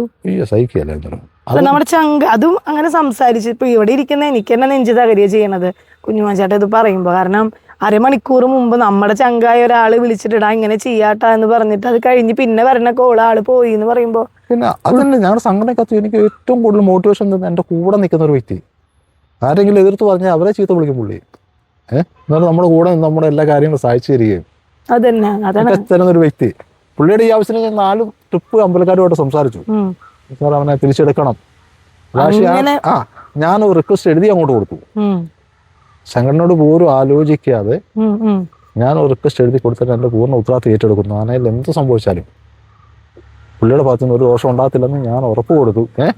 Speaker 2: അപ്പൊ നമ്മുടെ ചങ്ക അതും അങ്ങനെ സംസാരിച്ച് ഇപ്പൊ ഇവിടെ ഇരിക്കുന്ന എനിക്ക് തന്നെ നെഞ്ചു തകരിയ ചെയ്യണത്. കുഞ്ഞുമാച്ചേട്ടൻ ഇത് പറയുമ്പോ. കാരണം അരമണിക്കൂർ മുമ്പ് നമ്മുടെ ചങ്കായ ഒരാൾ വിളിച്ചിട്ടിടാ ഇങ്ങനെ ചെയ്യാട്ടാ എന്ന് പറഞ്ഞിട്ട് അത് കഴിഞ്ഞ് പിന്നെ വരണ കോൾ ആൾ പോയി എന്ന് പറയുമ്പോ
Speaker 1: പിന്നെ അതന്നെ ഞങ്ങളുടെ സംഘടനക്കകത്ത് എനിക്ക് ഏറ്റവും കൂടുതൽ മോട്ടിവേഷൻ തന്ന എന്റെ കൂടെ നിൽക്കുന്ന ഒരു വ്യക്തി. ആരെങ്കിലും എതിർത്ത് പറഞ്ഞാൽ അവരെ ചീത്ത വിളിക്കും പുള്ളി. ഏഹ് എന്നാലും നമ്മുടെ കൂടെ നമ്മുടെ എല്ലാ കാര്യങ്ങളും സഹായിച്ചു തരികയും
Speaker 2: അതന്നെ അതാണ്.
Speaker 1: തരുന്ന ഒരു വ്യക്തി. പുള്ളിയുടെ ഈ ആവശ്യത്തിന് ഞാൻ നാല് ട്രിപ്പ് അമ്പലക്കാരുമായിട്ട് സംസാരിച്ചു. സാർ അവനെ തിരിച്ചെടുക്കണം. പക്ഷേ ആ ഞാൻ ഒരു റിക്വസ്റ്റ് എഴുതി അങ്ങോട്ട് കൊടുത്തു. സംഘടനയോട് പോലും ആലോചിക്കാതെ. ഞാൻ ഒരു റിക്വസ്റ്റ് എഴുതി കൊടുത്തിട്ട് എന്റെ പൂർണ ഉത്തരവാദിത്തം ഏറ്റെടുക്കുന്നു. ആനയിൽ എന്ത് സംഭവിച്ചാലും. പുള്ളിയുടെ ഭാഗത്തു നിന്ന് ഒരു ദോഷം ഉണ്ടാകത്തില്ലെന്ന് ഞാൻ ഉറപ്പ് കൊടുത്തു. ഏഹ്.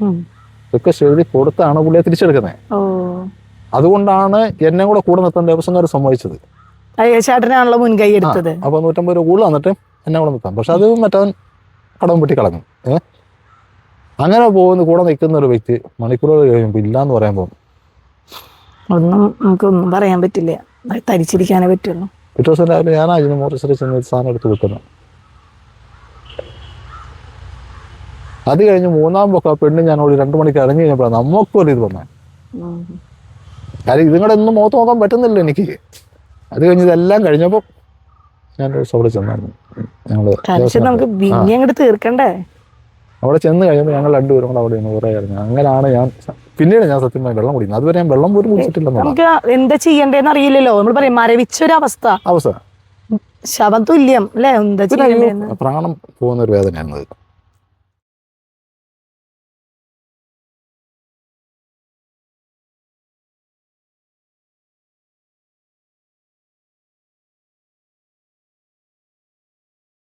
Speaker 1: റിക്വസ്റ്റ് എഴുതി കൊടുത്താണ് പുള്ളിയെ തിരിച്ചെടുക്കുന്നത്. അതുകൊണ്ടാണ് എന്നെ കൂടെ കൂടെ നിർത്താൻ ദേവസ്വംകാർ സമ്മതിച്ചത്.
Speaker 2: ചേട്ടനാണല്ലോ മുൻകൈ എടുത്തത്.
Speaker 1: അപ്പോൾ നൂറ്റമ്പത് രൂപ കൂടുതൽ വന്നിട്ട് എന്നെ കൂടെ നിർത്താം. പക്ഷെ അത് മറ്റവൻ കടവും വെട്ടി കളഞ്ഞു. ഏഹ് അങ്ങനെ പോകുന്ന കൂടെ നിൽക്കുന്ന ഒരു വ്യക്തി മണിക്കൂറുകൾ കഴിയുമ്പോൾ ഇല്ലാന്ന് പറയുമ്പോൾ
Speaker 2: ഒന്നും നമുക്കൊന്നും പറയാൻ പറ്റില്ല. അത് തരിച്ചിരിക്കാനേ പറ്റുള്ളൂ.
Speaker 1: പിറ്റേ ദിവസം രാവിലെ ഞാൻ അതിന് മോറിസറി ചെന്ന് സാധനം എടുത്ത് വെക്കുന്നു അത് കഴിഞ്ഞ് മൂന്നാം പൊക്ക പെണ്ണ് ഞാൻ ഒരു രണ്ട് മണിക്ക് ഇറങ്ങി കഴിഞ്ഞപ്പോഴാണ് നമുക്കൊരു ഇത് വന്നത് കാര്യം ഇതുങ്ങളെ ഒന്നും മുഖത്ത് നോക്കാൻ പറ്റുന്നില്ല എനിക്ക്. അത് കഴിഞ്ഞ് ഇതെല്ലാം കഴിഞ്ഞപ്പോൾ ഞാൻ അവിടെ ചെന്നായിരുന്നു. ഞങ്ങൾ
Speaker 2: നമുക്ക് തീർക്കണ്ടേ?
Speaker 1: അവിടെ ചെന്ന് കഴിയുമ്പോൾ ഞങ്ങൾ രണ്ടുപേരും കൂടെ അവിടെ നിന്ന് കുറേ ഇറങ്ങി അങ്ങനെയാണ് ഞാൻ പിന്നീട് ഞാൻ സത്യമായി വെള്ളം കുടിക്കുന്നത്. അതുവരെ ഞാൻ വെള്ളം പോലും കുടിച്ചിട്ടില്ല
Speaker 2: നമുക്ക് എന്താ ചെയ്യേണ്ടതെന്ന് അറിയില്ലല്ലോ. നമ്മൾ പറയും മരവിച്ചൊരു
Speaker 1: അവസ്ഥ.
Speaker 2: ശവം തുല്യം അല്ലേ? എന്താ
Speaker 1: പ്രാണം പോകുന്ന ഒരു വേദനയാണ്